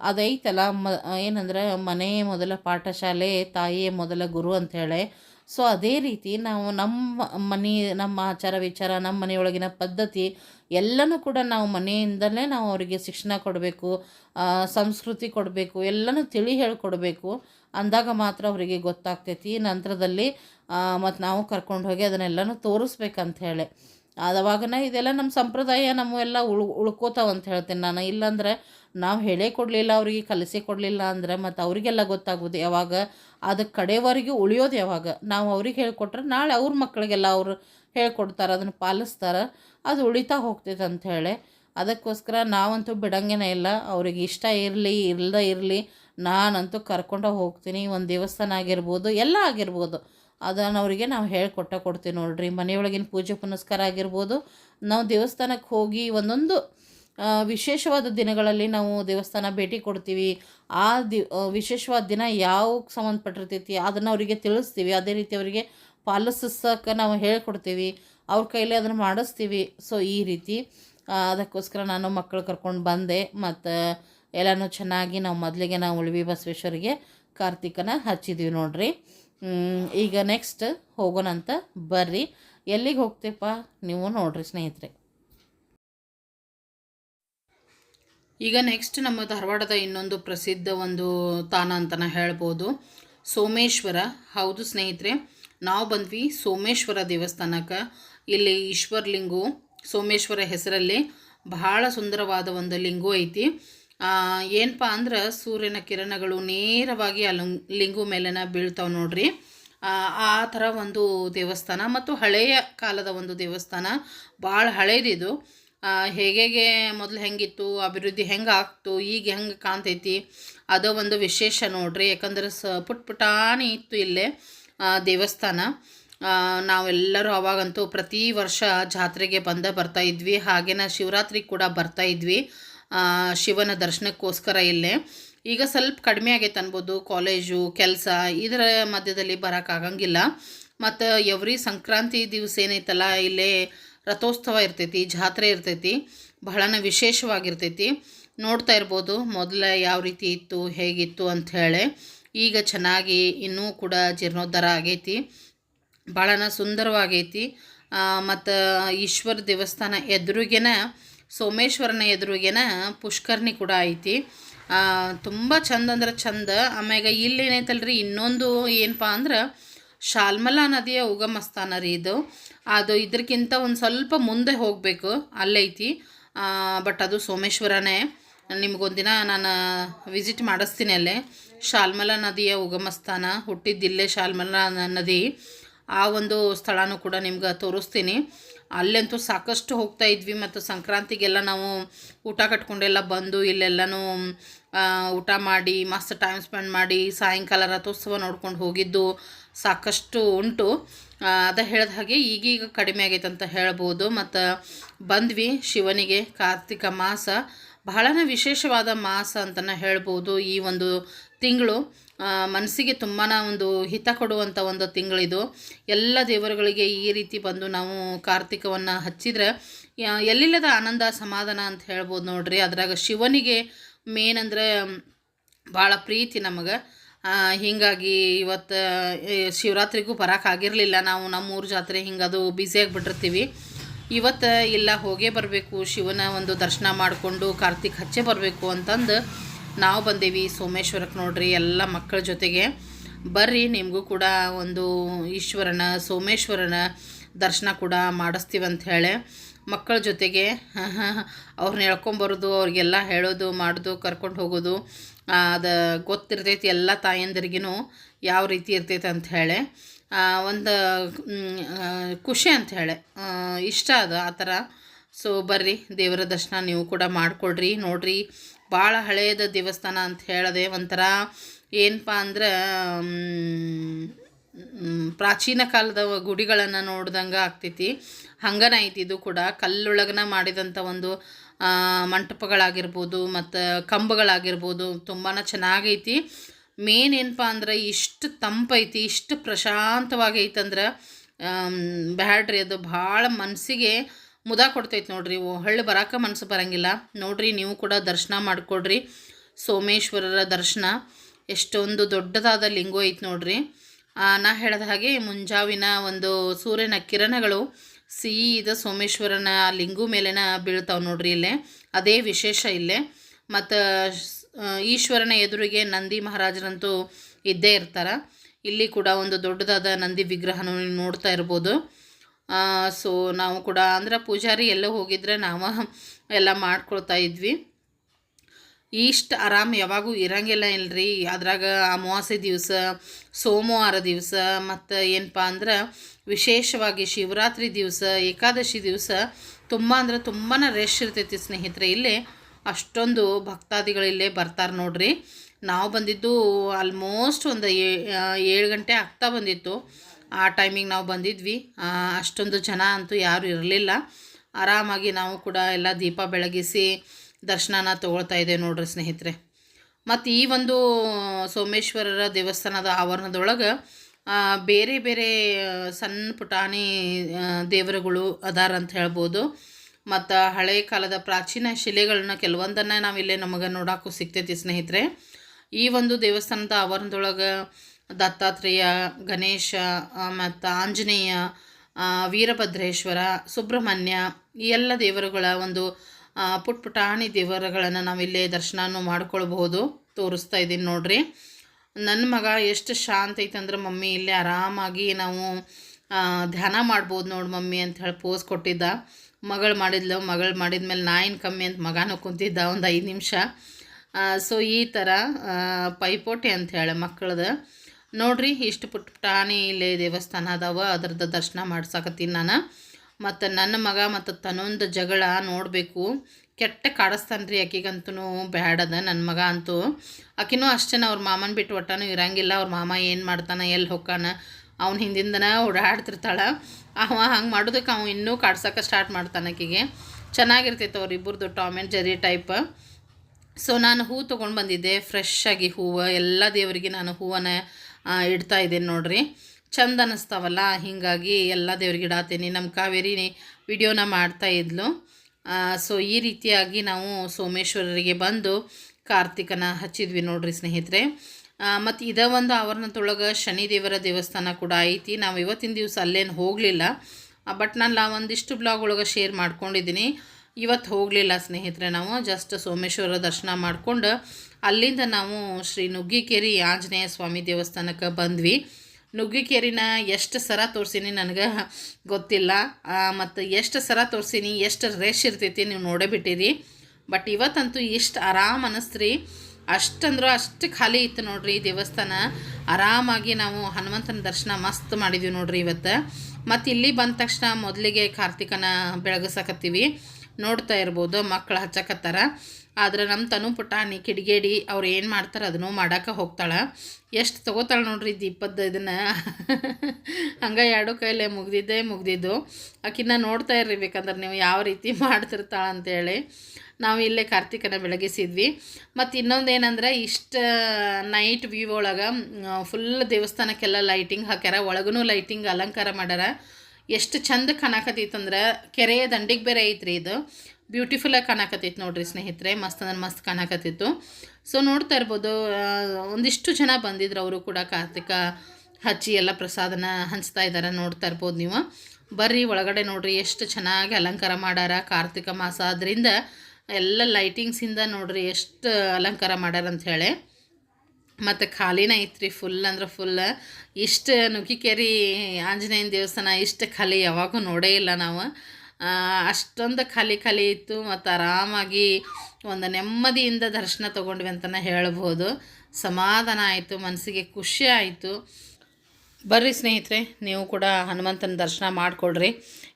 ಅದೈತಲ್ಲ ಮ, ಏನಂದ್ರೆ ಮನೆ ಮೊದಲ ಪಾಠಶಾಲೆ, ತಾಯಿಯೇ ಮೊದಲ ಗುರು ಅಂಥೇಳಿ ಸೊ ಅದೇ ರೀತಿ ನಾವು ನಮ್ಮ ಮನೆ, ನಮ್ಮ ಆಚಾರ ವಿಚಾರ, ನಮ್ಮ ಮನೆಯೊಳಗಿನ ಪದ್ಧತಿ ಎಲ್ಲನೂ ಕೂಡ ನಾವು ಮನೆಯಿಂದಲೇ ನಾವು ಅವರಿಗೆ ಶಿಕ್ಷಣ ಕೊಡಬೇಕು ಸಂಸ್ಕೃತಿ ಕೊಡಬೇಕು, ಎಲ್ಲನೂ ತಿಳಿ ಹೇಳ್ಕೊಡ್ಬೇಕು. ಅಂದಾಗ ಮಾತ್ರ ಅವರಿಗೆ ಗೊತ್ತಾಗ್ತೈತಿ. ನಂತರದಲ್ಲಿ ಮತ್ತು ನಾವು ಕರ್ಕೊಂಡು ಹೋಗಿ ಅದನ್ನೆಲ್ಲನೂ ತೋರಿಸ್ಬೇಕಂತ ಹೇಳಿ. ಅವಾಗನ ಇದೆಲ್ಲ ನಮ್ಮ ಸಂಪ್ರದಾಯ ನಮ್ಮ ಎಲ್ಲ ಉಳ್ ಉಳ್ಕೋತಾವ ಅಂತ ಹೇಳ್ತೀನಿ ನಾನು. ಇಲ್ಲಾಂದ್ರೆ ನಾವು ಹೇಳೇ ಕೊಡಲಿಲ್ಲ, ಅವರಿಗೆ ಕಲಿಸಿ ಕೊಡಲಿಲ್ಲ ಅಂದ್ರೆ ಮತ್ತು ಅವರಿಗೆಲ್ಲ ಗೊತ್ತಾಗೋದು ಯಾವಾಗ? ಅದಕ್ಕೆ ಕಡೆವರೆಗೂ ಉಳಿಯೋದು ಯಾವಾಗ? ನಾವು ಅವ್ರಿಗೆ ಹೇಳ್ಕೊಟ್ರೆ ನಾಳೆ ಅವ್ರ ಮಕ್ಕಳಿಗೆಲ್ಲ ಅವರು ಹೇಳ್ಕೊಡ್ತಾರೆ, ಅದನ್ನು ಪಾಲಿಸ್ತಾರೆ, ಅದು ಉಳಿತಾ ಹೋಗ್ತೈತೆ ಅಂಥೇಳಿ ಅದಕ್ಕೋಸ್ಕರ ನಾವಂತೂ ಬಿಡಂಗೇನೆ ಇಲ್ಲ. ಅವ್ರಿಗೆ ಇಷ್ಟ ಇರಲಿ ಇಲ್ಲದ ಇರಲಿ ನಾನಂತೂ ಕರ್ಕೊಂಡು ಹೋಗ್ತೀನಿ. ಒಂದು ದೇವಸ್ಥಾನ ಆಗಿರ್ಬೋದು, ಎಲ್ಲ ಆಗಿರ್ಬೋದು. ಅದನ್ನು ಅವರಿಗೆ ನಾವು ಹೇಳಿಕೊಟ್ಟ ಕೊಡ್ತೀವಿ ನೋಡ್ರಿ. ಮನೆಯೊಳಗಿನ ಪೂಜೆ ಪುನಸ್ಕಾರ ಆಗಿರ್ಬೋದು. ನಾವು ದೇವಸ್ಥಾನಕ್ಕೆ ಹೋಗಿ ಒಂದೊಂದು ವಿಶೇಷವಾದ ದಿನಗಳಲ್ಲಿ ನಾವು ದೇವಸ್ಥಾನ ಭೇಟಿ ಕೊಡ್ತೀವಿ. ಆ ದಿ ವಿಶೇಷವಾದ ದಿನ ಯಾವಕ್ಕೆ ಸಂಬಂಧಪಟ್ಟಿರ್ತೈತಿ ಅದನ್ನು ಅವರಿಗೆ ತಿಳಿಸ್ತೀವಿ. ಅದೇ ರೀತಿ ಅವರಿಗೆ ಪಾಲಿಸಕ್ಕೆ ನಾವು ಹೇಳ್ಕೊಡ್ತೀವಿ. ಅವ್ರ ಕೈಲಿ ಅದನ್ನು ಮಾಡಿಸ್ತೀವಿ. ಸೊ ಈ ರೀತಿ ಅದಕ್ಕೋಸ್ಕರ ನಾನು ಮಕ್ಕಳು ಕರ್ಕೊಂಡು ಬಂದೆ. ಮತ್ತು ಎಲ್ಲನೂ ಚೆನ್ನಾಗಿ ನಾವು ಮೊದಲಿಗೆ ನಾವು ಉಳ್ವಿ ಬಸವೇಶ್ವರಿಗೆ ಕಾರ್ತಿಕನ ಹಚ್ಚಿದ್ದೀವಿ ನೋಡ್ರಿ. ಈಗ ನೆಕ್ಸ್ಟ್ ಹೋಗೋಣಂತ ಬರ್ರಿ. ಎಲ್ಲಿಗೆ ಹೋಗ್ತೀಪ್ಪ ನೀವು ನೋಡ್ರಿ ಸ್ನೇಹಿತರೆ. ಈಗ ನೆಕ್ಸ್ಟ್ ನಮ್ಮ ಧಾರವಾಡದ ಇನ್ನೊಂದು ಪ್ರಸಿದ್ಧ ಒಂದು ತಾಣ ಅಂತಲೇ ಹೇಳ್ಬೋದು. ಸೋಮೇಶ್ವರ. ಹೌದು ಸ್ನೇಹಿತರೆ, ನಾವು ಬಂದ್ವಿ ಸೋಮೇಶ್ವರ ದೇವಸ್ಥಾನಕ್ಕೆ. ಇಲ್ಲಿ ಈಶ್ವರ್ಲಿಂಗು ಸೋಮೇಶ್ವರ ಹೆಸರಲ್ಲಿ ಬಹಳ ಸುಂದರವಾದ ಒಂದು ಲಿಂಗು ಐತಿ. ಏನಪ್ಪ ಅಂದ್ರೆ ಸೂರ್ಯನ ಕಿರಣಗಳು ನೇರವಾಗಿ ಆ ಲಿಂಗ್ ಮೇಲೆನ ಬೀಳ್ತಾವೆ ನೋಡ್ರಿ. ಆ ಥರ ಒಂದು ದೇವಸ್ಥಾನ ಮತ್ತು ಹಳೆಯ ಕಾಲದ ಒಂದು ದೇವಸ್ಥಾನ. ಭಾಳ ಹಳೇದಿದು ಹೇಗೆ ಮೊದಲು ಹೆಂಗಿತ್ತು, ಅಭಿವೃದ್ಧಿ ಹೆಂಗೆ ಆಗ್ತು, ಈಗ ಹೆಂಗೆ ಕಾಣ್ತೈತಿ, ಅದು ಒಂದು ವಿಶೇಷ ನೋಡ್ರಿ. ಯಾಕಂದ್ರೆ ಸ ಪುಟ್ ಪುಟಾಣಿ ಇತ್ತು ಇಲ್ಲೇ ದೇವಸ್ಥಾನ. ನಾವೆಲ್ಲರೂ ಅವಾಗಂತೂ ಪ್ರತಿ ವರ್ಷ ಜಾತ್ರೆಗೆ ಬಂದ ಬರ್ತಾ ಇದ್ವಿ. ಹಾಗೇನ ಶಿವರಾತ್ರಿ ಕೂಡ ಬರ್ತಾ ಇದ್ವಿ. ಶಿವನ ದರ್ಶನಕ್ಕೋಸ್ಕರ ಇಲ್ಲೇ. ಈಗ ಸ್ವಲ್ಪ ಕಡಿಮೆ ಆಗೈತೆ ಅನ್ಬೋದು ಕಾಲೇಜು, ಕೆಲಸ, ಇದರ ಮಧ್ಯದಲ್ಲಿ ಬರೋಕ್ಕಾಗಂಗಿಲ್ಲ ಮತ್ತು ಎವ್ರಿ ಸಂಕ್ರಾಂತಿ ದಿವಸ ಏನೈತಲ್ಲ, ಇಲ್ಲೇ ರಥೋತ್ಸವ ಇರ್ತೈತಿ, ಜಾತ್ರೆ ಇರ್ತೈತಿ, ಬಹಳನ ವಿಶೇಷವಾಗಿರ್ತೈತಿ. ನೋಡ್ತಾ ಇರ್ಬೋದು, ಮೊದಲ ಯಾವ ರೀತಿ ಇತ್ತು, ಹೇಗಿತ್ತು ಅಂಥೇಳಿ ಈಗ ಚೆನ್ನಾಗಿ ಇನ್ನೂ ಕೂಡ ಜೀರ್ಣೋದ್ಧಾರ ಆಗೈತಿ. ಭಾಳನ ಸುಂದರವಾಗೈತಿ. ಮತ್ತು ಈಶ್ವರ ದೇವಸ್ಥಾನ ಎದುರಿಗೆನ ಸೋಮೇಶ್ವರನ ಎದುರಿಗೆನ ಪುಷ್ಕರ್ಣಿ ಕೂಡ ಐತಿ. ತುಂಬ ಚಂದ ಅಂದ್ರೆ ಚಂದ. ಆಮ್ಯಾಗ ಇಲ್ಲಿ ಏನೈತಲ್ರಿ, ಇನ್ನೊಂದು ಏನಪ್ಪ ಅಂದ್ರೆ ಶಾಲ್ಮಲಾ ನದಿಯ ಉಗಮ ಸ್ಥಾನ ರೀ ಇದು. ಅದು ಇದಕ್ಕಿಂತ ಒಂದು ಸ್ವಲ್ಪ ಮುಂದೆ ಹೋಗಬೇಕು ಅಲ್ಲೈತಿ ಬಟ್ ಅದು ಸೋಮೇಶ್ವರನೇ. ನಿಮಗೊಂದಿನ ನಾನು ವಿಸಿಟ್ ಮಾಡಿಸ್ತೀನಿ ಅಲ್ಲೇ. ಶಾಲ್ಮಲಾ ನದಿಯ ಉಗಮ ಸ್ಥಾನ ಹುಟ್ಟಿದ್ದಿಲ್ಲೇ ಶಾಲ್ಮಲಾ ನದಿ. ಆ ಒಂದು ಸ್ಥಳನೂ ಕೂಡ ನಿಮ್ಗೆ ತೋರಿಸ್ತೀನಿ. ಅಲ್ಲಂತೂ ಸಾಕಷ್ಟು ಹೋಗ್ತಾ ಇದ್ವಿ ಮತ್ತು ಸಂಕ್ರಾಂತಿಗೆಲ್ಲ ನಾವು ಊಟ ಕಟ್ಕೊಂಡೆಲ್ಲ ಬಂದು ಇಲ್ಲೆಲ್ಲನೂ ಊಟ ಮಾಡಿ, ಮಸ್ತ್ ಟೈಮ್ ಸ್ಪೆಂಡ್ ಮಾಡಿ, ಸಾಯಂಕಾಲ ರಥೋತ್ಸವ ನೋಡ್ಕೊಂಡು ಹೋಗಿದ್ದು ಸಾಕಷ್ಟು ಉಂಟು. ಅದ ಹೇಳಿದ ಹಾಗೆ ಈಗೀಗ ಕಡಿಮೆ ಆಗೈತೆ ಅಂತ ಹೇಳ್ಬೋದು. ಮತ್ತು ಬಂದ್ವಿ ಶಿವನಿಗೆ ಕಾರ್ತಿಕ ಮಾಸ. ಬಹಳ ವಿಶೇಷವಾದ ಮಾಸ ಅಂತಲೇ ಹೇಳ್ಬೋದು ಈ ಒಂದು ತಿಂಗಳು. ಮನಸ್ಸಿಗೆ ತುಂಬಾ ಒಂದು ಹಿತ ಕೊಡುವಂಥ ಒಂದು ತಿಂಗಳಿದು. ಎಲ್ಲ ದೇವರುಗಳಿಗೆ ಈ ರೀತಿ ಬಂದು ನಾವು ಕಾರ್ತಿಕವನ್ನು ಹಚ್ಚಿದ್ರೆ ಎಲ್ಲಿಲ್ಲದ ಆನಂದ ಸಮಾಧಾನ ಅಂತ ಹೇಳ್ಬೋದು ನೋಡ್ರಿ. ಅದ್ರಾಗ ಶಿವನಿಗೆ ಮೇನ್ ಅಂದರೆ ಭಾಳ ಪ್ರೀತಿ ನಮಗೆ. ಹೀಗಾಗಿ ಇವತ್ತು ಶಿವರಾತ್ರಿಗೂ ಬರೋಕ್ಕಾಗಿರಲಿಲ್ಲ ನಾವು ನಮ್ಮೂರು ಜಾತ್ರೆ ಹಿಂಗೆ ಅದು ಬ್ಯುಸಿಯಾಗಿ ಬಿಟ್ಟಿರ್ತೀವಿ ಇವತ್ತು ಇಲ್ಲ, ಹೋಗೇ ಬರಬೇಕು. ಶಿವನ ಒಂದು ದರ್ಶನ ಮಾಡಿಕೊಂಡು ಕಾರ್ತಿಕ್ ಹಚ್ಚೇ ಬರಬೇಕು ಅಂತಂದು ನಾವು ಬಂದೀವಿ ಸೋಮೇಶ್ವರಕ್ಕೆ ನೋಡ್ರಿ, ಎಲ್ಲ ಮಕ್ಕಳ ಜೊತೆಗೆ. ಬರ್ರಿ, ನಿಮಗೂ ಕೂಡ ಒಂದು ಈಶ್ವರನ, ಸೋಮೇಶ್ವರನ ದರ್ಶನ ಕೂಡ ಮಾಡಿಸ್ತೀವಿ ಅಂತ ಹೇಳಿ. ಮಕ್ಕಳ ಜೊತೆಗೆ ಅವ್ರನ್ನ ಹೇಳ್ಕೊಂಬರೋದು ಅವ್ರಿಗೆಲ್ಲ ಹೇಳೋದು, ಮಾಡೋದು, ಕರ್ಕೊಂಡು ಹೋಗೋದು ಅದು ಗೊತ್ತಿರ್ತೈತಿ ಎಲ್ಲ ತಾಯಂದಿರಿಗೂ ಯಾವ ರೀತಿ ಇರ್ತೈತೆ ಅಂತ ಹೇಳಿ. ಒಂದು ಖುಷಿ ಅಂತ ಹೇಳಿ. ಇಷ್ಟ ಅದು ಆ ಥರ. ಸೊ ಬರ್ರಿ, ದೇವರ ದರ್ಶನ ನೀವು ಕೂಡ ಮಾಡಿಕೊಡ್ರಿ, ನೋಡ್ರಿ. ಭಾಳ ಹಳೆಯದ ದೇವಸ್ಥಾನ ಅಂತ ಹೇಳಿದೆ ಒಂಥರ ಏನಪ್ಪ ಅಂದ್ರೆ ಪ್ರಾಚೀನ ಕಾಲದ ಗುಡಿಗಳನ್ನು ನೋಡ್ದಂಗೆ ಆಗ್ತೈತಿ. ಹಂಗನ ಐತಿ ಇದು ಕೂಡ. ಕಲ್ಲೊಳಗನ ಮಾಡಿದಂಥ ಒಂದು ಮಂಟಪಗಳಾಗಿರ್ಬೋದು ಮತ್ತು ಕಂಬಗಳಾಗಿರ್ಬೋದು ತುಂಬಾ ಚೆನ್ನಾಗೈತಿ. ಮೇನ್ ಏನಪ್ಪ ಅಂದ್ರೆ ಇಷ್ಟು ತಂಪೈತಿ ಇಷ್ಟು ಪ್ರಶಾಂತವಾಗೈತಂದ್ರೆ ಬ್ಯಾಡ್ರಿ ಅದು. ಭಾಳ ಮನಸ್ಸಿಗೆ ಮುದ ಕೊಡ್ತೈತೆ ನೋಡ್ರಿ ಹೊಳ್ಳಿ ಬರಾಕ ಮನಸ್ಸು ಬರಂಗಿಲ್ಲ. ನೋಡ್ರಿ, ನೀವು ಕೂಡ ದರ್ಶನ ಮಾಡಿಕೊಡ್ರಿ, ಸೋಮೇಶ್ವರರ ದರ್ಶನ. ಎಷ್ಟೊಂದು ದೊಡ್ಡದಾದ ಲಿಂಗು ಐತೆ ನೋಡ್ರಿ. ನಾ ಹೇಳಿದ ಹಾಗೆ ಮುಂಜಾವಿನ ಒಂದು ಸೂರ್ಯನ ಕಿರಣಗಳು ಸೀದ ಸೋಮೇಶ್ವರನ ಲಿಂಗು ಮೇಲೆನ ಬೀಳ್ತಾವೆ ನೋಡ್ರಿ ಇಲ್ಲೇ. ಅದೇ ವಿಶೇಷ ಇಲ್ಲೇ. ಮತ್ತು ಈಶ್ವರನ ಎದುರಿಗೆ ನಂದಿ ಮಹಾರಾಜರಂತೂ ಇದ್ದೇ ಇರ್ತಾರೆ. ಇಲ್ಲಿ ಕೂಡ ಒಂದು ದೊಡ್ಡದಾದ ನಂದಿ ವಿಗ್ರಹನೂ ನೋಡ್ತಾ ಇರ್ಬೋದು. ಸೊ ನಾವು ಕೂಡ ಅಂದ್ರೆ ಪೂಜಾರಿ ಎಲ್ಲೋ ಹೋಗಿದ್ರೆ ನಾವು ಎಲ್ಲ ಮಾಡ್ಕೊಳ್ತಾ ಇದ್ವಿ. ಇಷ್ಟು ಆರಾಮ್ ಯಾವಾಗೂ ಇರಂಗಿಲ್ಲ ಇಲ್ರಿ. ಅದ್ರಾಗ ಅಮಾವಾಸ್ಯೆ ದಿವಸ, ಸೋಮವಾರ ದಿವಸ, ಮತ್ತು ಏನಪ್ಪ ಅಂದ್ರೆ ವಿಶೇಷವಾಗಿ ಶಿವರಾತ್ರಿ ದಿವಸ, ಏಕಾದಶಿ ದಿವಸ ತುಂಬ ಅಂದ್ರೆ ತುಂಬಾ ರಶ್ ಇರ್ತೈತಿ ಸ್ನೇಹಿತರೆ. ಇಲ್ಲಿ ಅಷ್ಟೊಂದು ಭಕ್ತಾದಿಗಳು ಇಲ್ಲೇ ಬರ್ತಾರೆ ನೋಡ್ರಿ. ನಾವು ಬಂದಿದ್ದು ಆಲ್ಮೋಸ್ಟ್ ಒಂದು ಏಳು ಗಂಟೆ ಆಗ್ತಾ ಬಂದಿತ್ತು. ಆ ಟೈಮಿಗೆ ನಾವು ಬಂದಿದ್ವಿ. ಅಷ್ಟೊಂದು ಜನ ಅಂತೂ ಯಾರೂ ಇರಲಿಲ್ಲ. ಆರಾಮಾಗಿ ನಾವು ಕೂಡ ಎಲ್ಲ ದೀಪ ಬೆಳಗಿಸಿ ದರ್ಶನನ ತೊಗೊಳ್ತಾ ಇದ್ದೇವೆ ನೋಡ್ರಿ ಸ್ನೇಹಿತರೆ. ಮತ್ತು ಈ ಒಂದು ಸೋಮೇಶ್ವರರ ದೇವಸ್ಥಾನದ ಆವರಣದೊಳಗೆ ಬೇರೆ ಬೇರೆ ಸಣ್ಣ ಪುಟಾಣಿ ದೇವರುಗಳು ಅದಾರ ಅಂತ ಹೇಳ್ಬೋದು. ಮತ್ತು ಹಳೆಯ ಕಾಲದ ಪ್ರಾಚೀನ ಶಿಲೆಗಳನ್ನ ಕೆಲವೊಂದನ್ನು ನಾವಿಲ್ಲೇ ನಮಗೆ ನೋಡೋಕ್ಕೂ ಸಿಗ್ತೈತಿ ಸ್ನೇಹಿತರೆ. ಈ ಒಂದು ದೇವಸ್ಥಾನದ ಆವರಣದೊಳಗೆ ದತ್ತಾತ್ರೇಯ, ಗಣೇಶ ಮತ್ತು ಆಂಜನೇಯ ವೀರಭದ್ರೇಶ್ವರ, ಸುಬ್ರಹ್ಮಣ್ಯ, ಈ ಎಲ್ಲ ದೇವರುಗಳ ಒಂದು ಪುಟ್ ಪುಟಾಣಿ ದೇವರುಗಳನ್ನು ನಾವಿಲ್ಲೇ ದರ್ಶನನೂ ಮಾಡ್ಕೊಳ್ಬಹುದು. ತೋರಿಸ್ತಾ ಇದ್ದೀನಿ ನೋಡ್ರಿ. ನನ್ನ ಮಗ ಎಷ್ಟು ಶಾಂತ ಐತಂದ್ರೆ ಮಮ್ಮಿ ಇಲ್ಲಿ ಆರಾಮಾಗಿ ನಾವು ಧ್ಯಾನ ಮಾಡ್ಬೋದು ನೋಡಿ ಮಮ್ಮಿ ಅಂತ ಹೇಳಿ ಪೋಸ್ ಕೊಟ್ಟಿದ್ದ. ಮಗಳು ಮಾಡಿದ್ಲು, ಮಗಳು ಮಾಡಿದ್ಮೇಲೆ ನಾ ಏನು ಕಮ್ಮಿ ಅಂತ ಮಗನೂ ಕುಂತಿದ್ದ ಒಂದು ಐದು ನಿಮಿಷ. ಸೊ ಈ ಥರ ಪೈಪೋಟಿ ಅಂತ ಹೇಳಿ ಮಕ್ಕಳದು. ನೋಡ್ರಿ, ಇಷ್ಟು ಪುಟ್ಟ ಪುಟಾಣಿ ಇಲ್ಲಿ ದೇವಸ್ಥಾನ ಅದಾವ, ಅದ್ರದ್ದು ದರ್ಶನ ಮಾಡ್ಸಕತ್ತೀನಿ ನಾನು. ಮತ್ತು ನನ್ನ ಮಗ ಮತ್ತು ತನ್ನೊಂದು ಜಗಳ ನೋಡಬೇಕು. ಕೆಟ್ಟ ಕಾಡಿಸ್ತಾನೆ ರೀ ಆಕಿಗಂತೂ ಬ್ಯಾಡದ ನನ್ನ ಮಗ ಅಂತೂ. ಆಕಿನೂ ಅಷ್ಟೇ ಅವ್ರ ಮಾಮನ ಬಿಟ್ಟು ಒಟ್ಟನೂ ಇರಂಗಿಲ್ಲ, ಅವ್ರ ಮಾಮ ಏನು ಮಾಡ್ತಾನೆ ಎಲ್ಲಿ ಹೊಕ್ಕಾನ, ಅವ್ನ ಹಿಂದಿಂದನ ಓಡಾಡ್ತಿರ್ತಾಳೆ. ಅವ ಹಂಗೆ ಮಾಡೋದಕ್ಕೆ ಅವ ಇನ್ನೂ ಕಾಡ್ಸಕ್ಕೆ ಸ್ಟಾರ್ಟ್ ಮಾಡ್ತಾನೆ ಆಕಿಗೆ. ಚೆನ್ನಾಗಿರ್ತೈತೆ ಅವ್ರಿಬ್ಬರದು Tom and Jerry type so ನಾನು ಹೂ ತೊಗೊಂಡು ಬಂದಿದ್ದೆ. ಫ್ರೆಶ್ ಆಗಿ ಹೂವು, ಎಲ್ಲ ದೇವರಿಗೆ ನಾನು ಹೂವನ್ನು ಇಡ್ತಾ ಇದ್ದೇನೆ ನೋಡ್ರಿ. ಚಂದ ಅನ್ನಿಸ್ತಾವಲ್ಲ ಹೀಗಾಗಿ ಎಲ್ಲ ದೇವ್ರಿಗೆ ಇಡಾತೀನಿ. ನಮ್ಮ ಕಾವೇರಿ ವಿಡಿಯೋನ ಮಾಡ್ತಾ ಇದ್ಲು. ಸೊ ಈ ರೀತಿಯಾಗಿ ನಾವು ಸೋಮೇಶ್ವರರಿಗೆ ಬಂದು ಕಾರ್ತಿಕನ ಹಚ್ಚಿದ್ವಿ ನೋಡ್ರಿ ಸ್ನೇಹಿತರೆ. ಮತ್ತು ಇದ ಒಂದು ಆವರಣದೊಳಗೆ ಶನಿದೇವರ ದೇವಸ್ಥಾನ ಕೂಡ ಐತಿ. ನಾವು ಇವತ್ತಿನ ದಿವಸ ಅಲ್ಲೇನು ಹೋಗಲಿಲ್ಲ. ಬಟ್ ನಾನು ಒಂದಿಷ್ಟು ಬ್ಲಾಗ್ ಒಳಗೆ ಶೇರ್ ಮಾಡ್ಕೊಂಡಿದ್ದೀನಿ. ಇವತ್ತು ಹೋಗಲಿಲ್ಲ ಸ್ನೇಹಿತರೆ ನಾವು ಜಸ್ಟ್ ಸೋಮೇಶ್ವರ ದರ್ಶನ ಮಾಡ್ಕೊಂಡು ಅಲ್ಲಿಂದ ನಾವು ಶ್ರೀ ನುಗ್ಗಿಕೇರಿ ಆಂಜನೇಯ ಸ್ವಾಮಿ ದೇವಸ್ಥಾನಕ್ಕೆ ಬಂದ್ವಿ. ನುಗ್ಗಿಕೇರಿನ ಎಷ್ಟು ಸರ ತೋರಿಸೀನಿ ನನಗೆ ಗೊತ್ತಿಲ್ಲ. ಮತ್ತು ಎಷ್ಟು ಸರ ತೋರಿಸೀನಿ, ಎಷ್ಟು ರೇಷ್ ಇರ್ತೈತಿ ನೀವು ನೋಡೇ ಬಿಟ್ಟಿರಿ ಬಟ್ ಇವತ್ತಂತೂ ಇಷ್ಟು ಆರಾಮ ಅನ್ನಿಸ್ತ್ರಿ ಅಷ್ಟಂದ್ರೂ ಅಷ್ಟು ಖಾಲಿ ಇತ್ತು ನೋಡ್ರಿ ದೇವಸ್ಥಾನ. ಆರಾಮಾಗಿ ನಾವು ಹನುಮಂತನ ದರ್ಶನ ಮಸ್ತ್ ಮಾಡಿದ್ವಿ ನೋಡ್ರಿ ಇವತ್ತು. ಮತ್ತು ಇಲ್ಲಿ ಬಂದ ತಕ್ಷಣ ಮೊದಲಿಗೆ ಕಾರ್ತಿಕನ ಬೆಳಗಿಸಕತ್ತೀವಿ. ನೋಡ್ತಾ ಇರ್ಬೋದು ಮಕ್ಕಳು ಹಚ್ಚಕತ್ತಾರ. ಆದ್ರೆ ನಮ್ಮ ತನು ಪುಟಾಣಿ ಕಿಡಿಗೇಡಿ ಅವ್ರು ಏನು ಮಾಡ್ತಾರೆ ಅದನ್ನು ಮಾಡೋಕೆ ಹೋಗ್ತಾಳೆ. ಎಷ್ಟು ತೊಗೋತಾಳೆ ನೋಡ್ರಿ ದೀಪದ ಇದನ್ನು ಹಂಗೆ ಎರಡು ಕೈಲೇ ಮುಗ್ದಿದ್ದೇ ಮುಗ್ದಿದ್ದು. ಆಕಿನ್ನ ನೋಡ್ತಾ ಇರ್ರಿ ಬೇಕಂದ್ರೆ ನೀವು ಯಾವ ರೀತಿ ಮಾಡ್ತಿರ್ತಾಳೆ ಅಂತೇಳಿ. ನಾವು ಇಲ್ಲೇ ಕಾರ್ತಿಕನ ಬೆಳಗಿಸಿದ್ವಿ. ಮತ್ತು ಇನ್ನೊಂದು ಏನಂದ್ರೆ ಇಷ್ಟು ನೈಟ್ ವ್ಯೂ ಒಳಗೆ ಫುಲ್ ದೇವಸ್ಥಾನಕ್ಕೆಲ್ಲ ಲೈಟಿಂಗ್ ಹಾಕ್ಯಾರ. ಒಳಗೂ ಲೈಟಿಂಗ್ ಅಲಂಕಾರ ಮಾಡ್ಯಾರ. ಎಷ್ಟು ಚಂದ ಕಾಣಕತ್ತೈತಂದ್ರೆ ಕೆರೆಯ ದಂಡಿಗೆ ಬೇರೆ ಐತ್ರಿ ಇದು. ಬ್ಯೂಟಿಫುಲ್ಲಾಗಿ ಕಾಣಕತ್ತೈತೆ ನೋಡ್ರಿ ಸ್ನೇಹಿತರೆ, ಮಸ್ತ್ ಅಂದ್ರೆ ಮಸ್ತ್ ಕಾಣಕತ್ತಿತ್ತು ಸೊ ನೋಡ್ತಾ ಇರ್ಬೋದು ಒಂದಿಷ್ಟು ಜನ ಬಂದಿದ್ರು ಅವರು ಕೂಡ ಕಾರ್ತಿಕ ಹಚ್ಚಿ ಎಲ್ಲ ಪ್ರಸಾದನ ಹಂಚ್ತಾ ಇದ್ದಾರೆ ನೋಡ್ತಾ ಇರ್ಬೋದು ನೀವು. ಬರ್ರಿ ಒಳಗಡೆ ನೋಡ್ರಿ ಎಷ್ಟು ಚೆನ್ನಾಗಿ ಅಲಂಕಾರ ಮಾಡ್ಯಾರ ಕಾರ್ತಿಕ ಮಾಸ. ಅದರಿಂದ ಎಲ್ಲ ಲೈಟಿಂಗ್ಸಿಂದ ನೋಡ್ರಿ ಎಷ್ಟು ಅಲಂಕಾರ ಮಾಡ್ಯಾರ ಹೇಳಿ. ಮತ್ತು ಖಾಲಿನ ಐತ್ರಿ ಫುಲ್ ಅಂದ್ರೆ ಫುಲ್ ಇಷ್ಟು ನುಗ್ಗಿಕೇರಿ ಆಂಜನೇಯನ ದೇವಸ್ಥಾನ, ಇಷ್ಟು ಖಾಲಿ ಯಾವಾಗೂ ನೋಡೇ ಇಲ್ಲ ನಾವು. ಅಷ್ಟೊಂದು ಖಾಲಿ ಖಾಲಿ ಇತ್ತು ಮತ್ತು ಆರಾಮಾಗಿ ಒಂದು ನೆಮ್ಮದಿಯಿಂದ ದರ್ಶನ ತೊಗೊಂಡ್ವಿ ಅಂತಲೇ ಹೇಳ್ಬೋದು. ಸಮಾಧಾನ ಆಯಿತು ಮನಸ್ಸಿಗೆ ಖುಷಿ ಆಯಿತು. ಬರ್ರಿ ಸ್ನೇಹಿತರೆ, ನೀವು ಕೂಡ ಹನುಮಂತನ ದರ್ಶನ ಮಾಡಿಕೊಡ್ರಿ.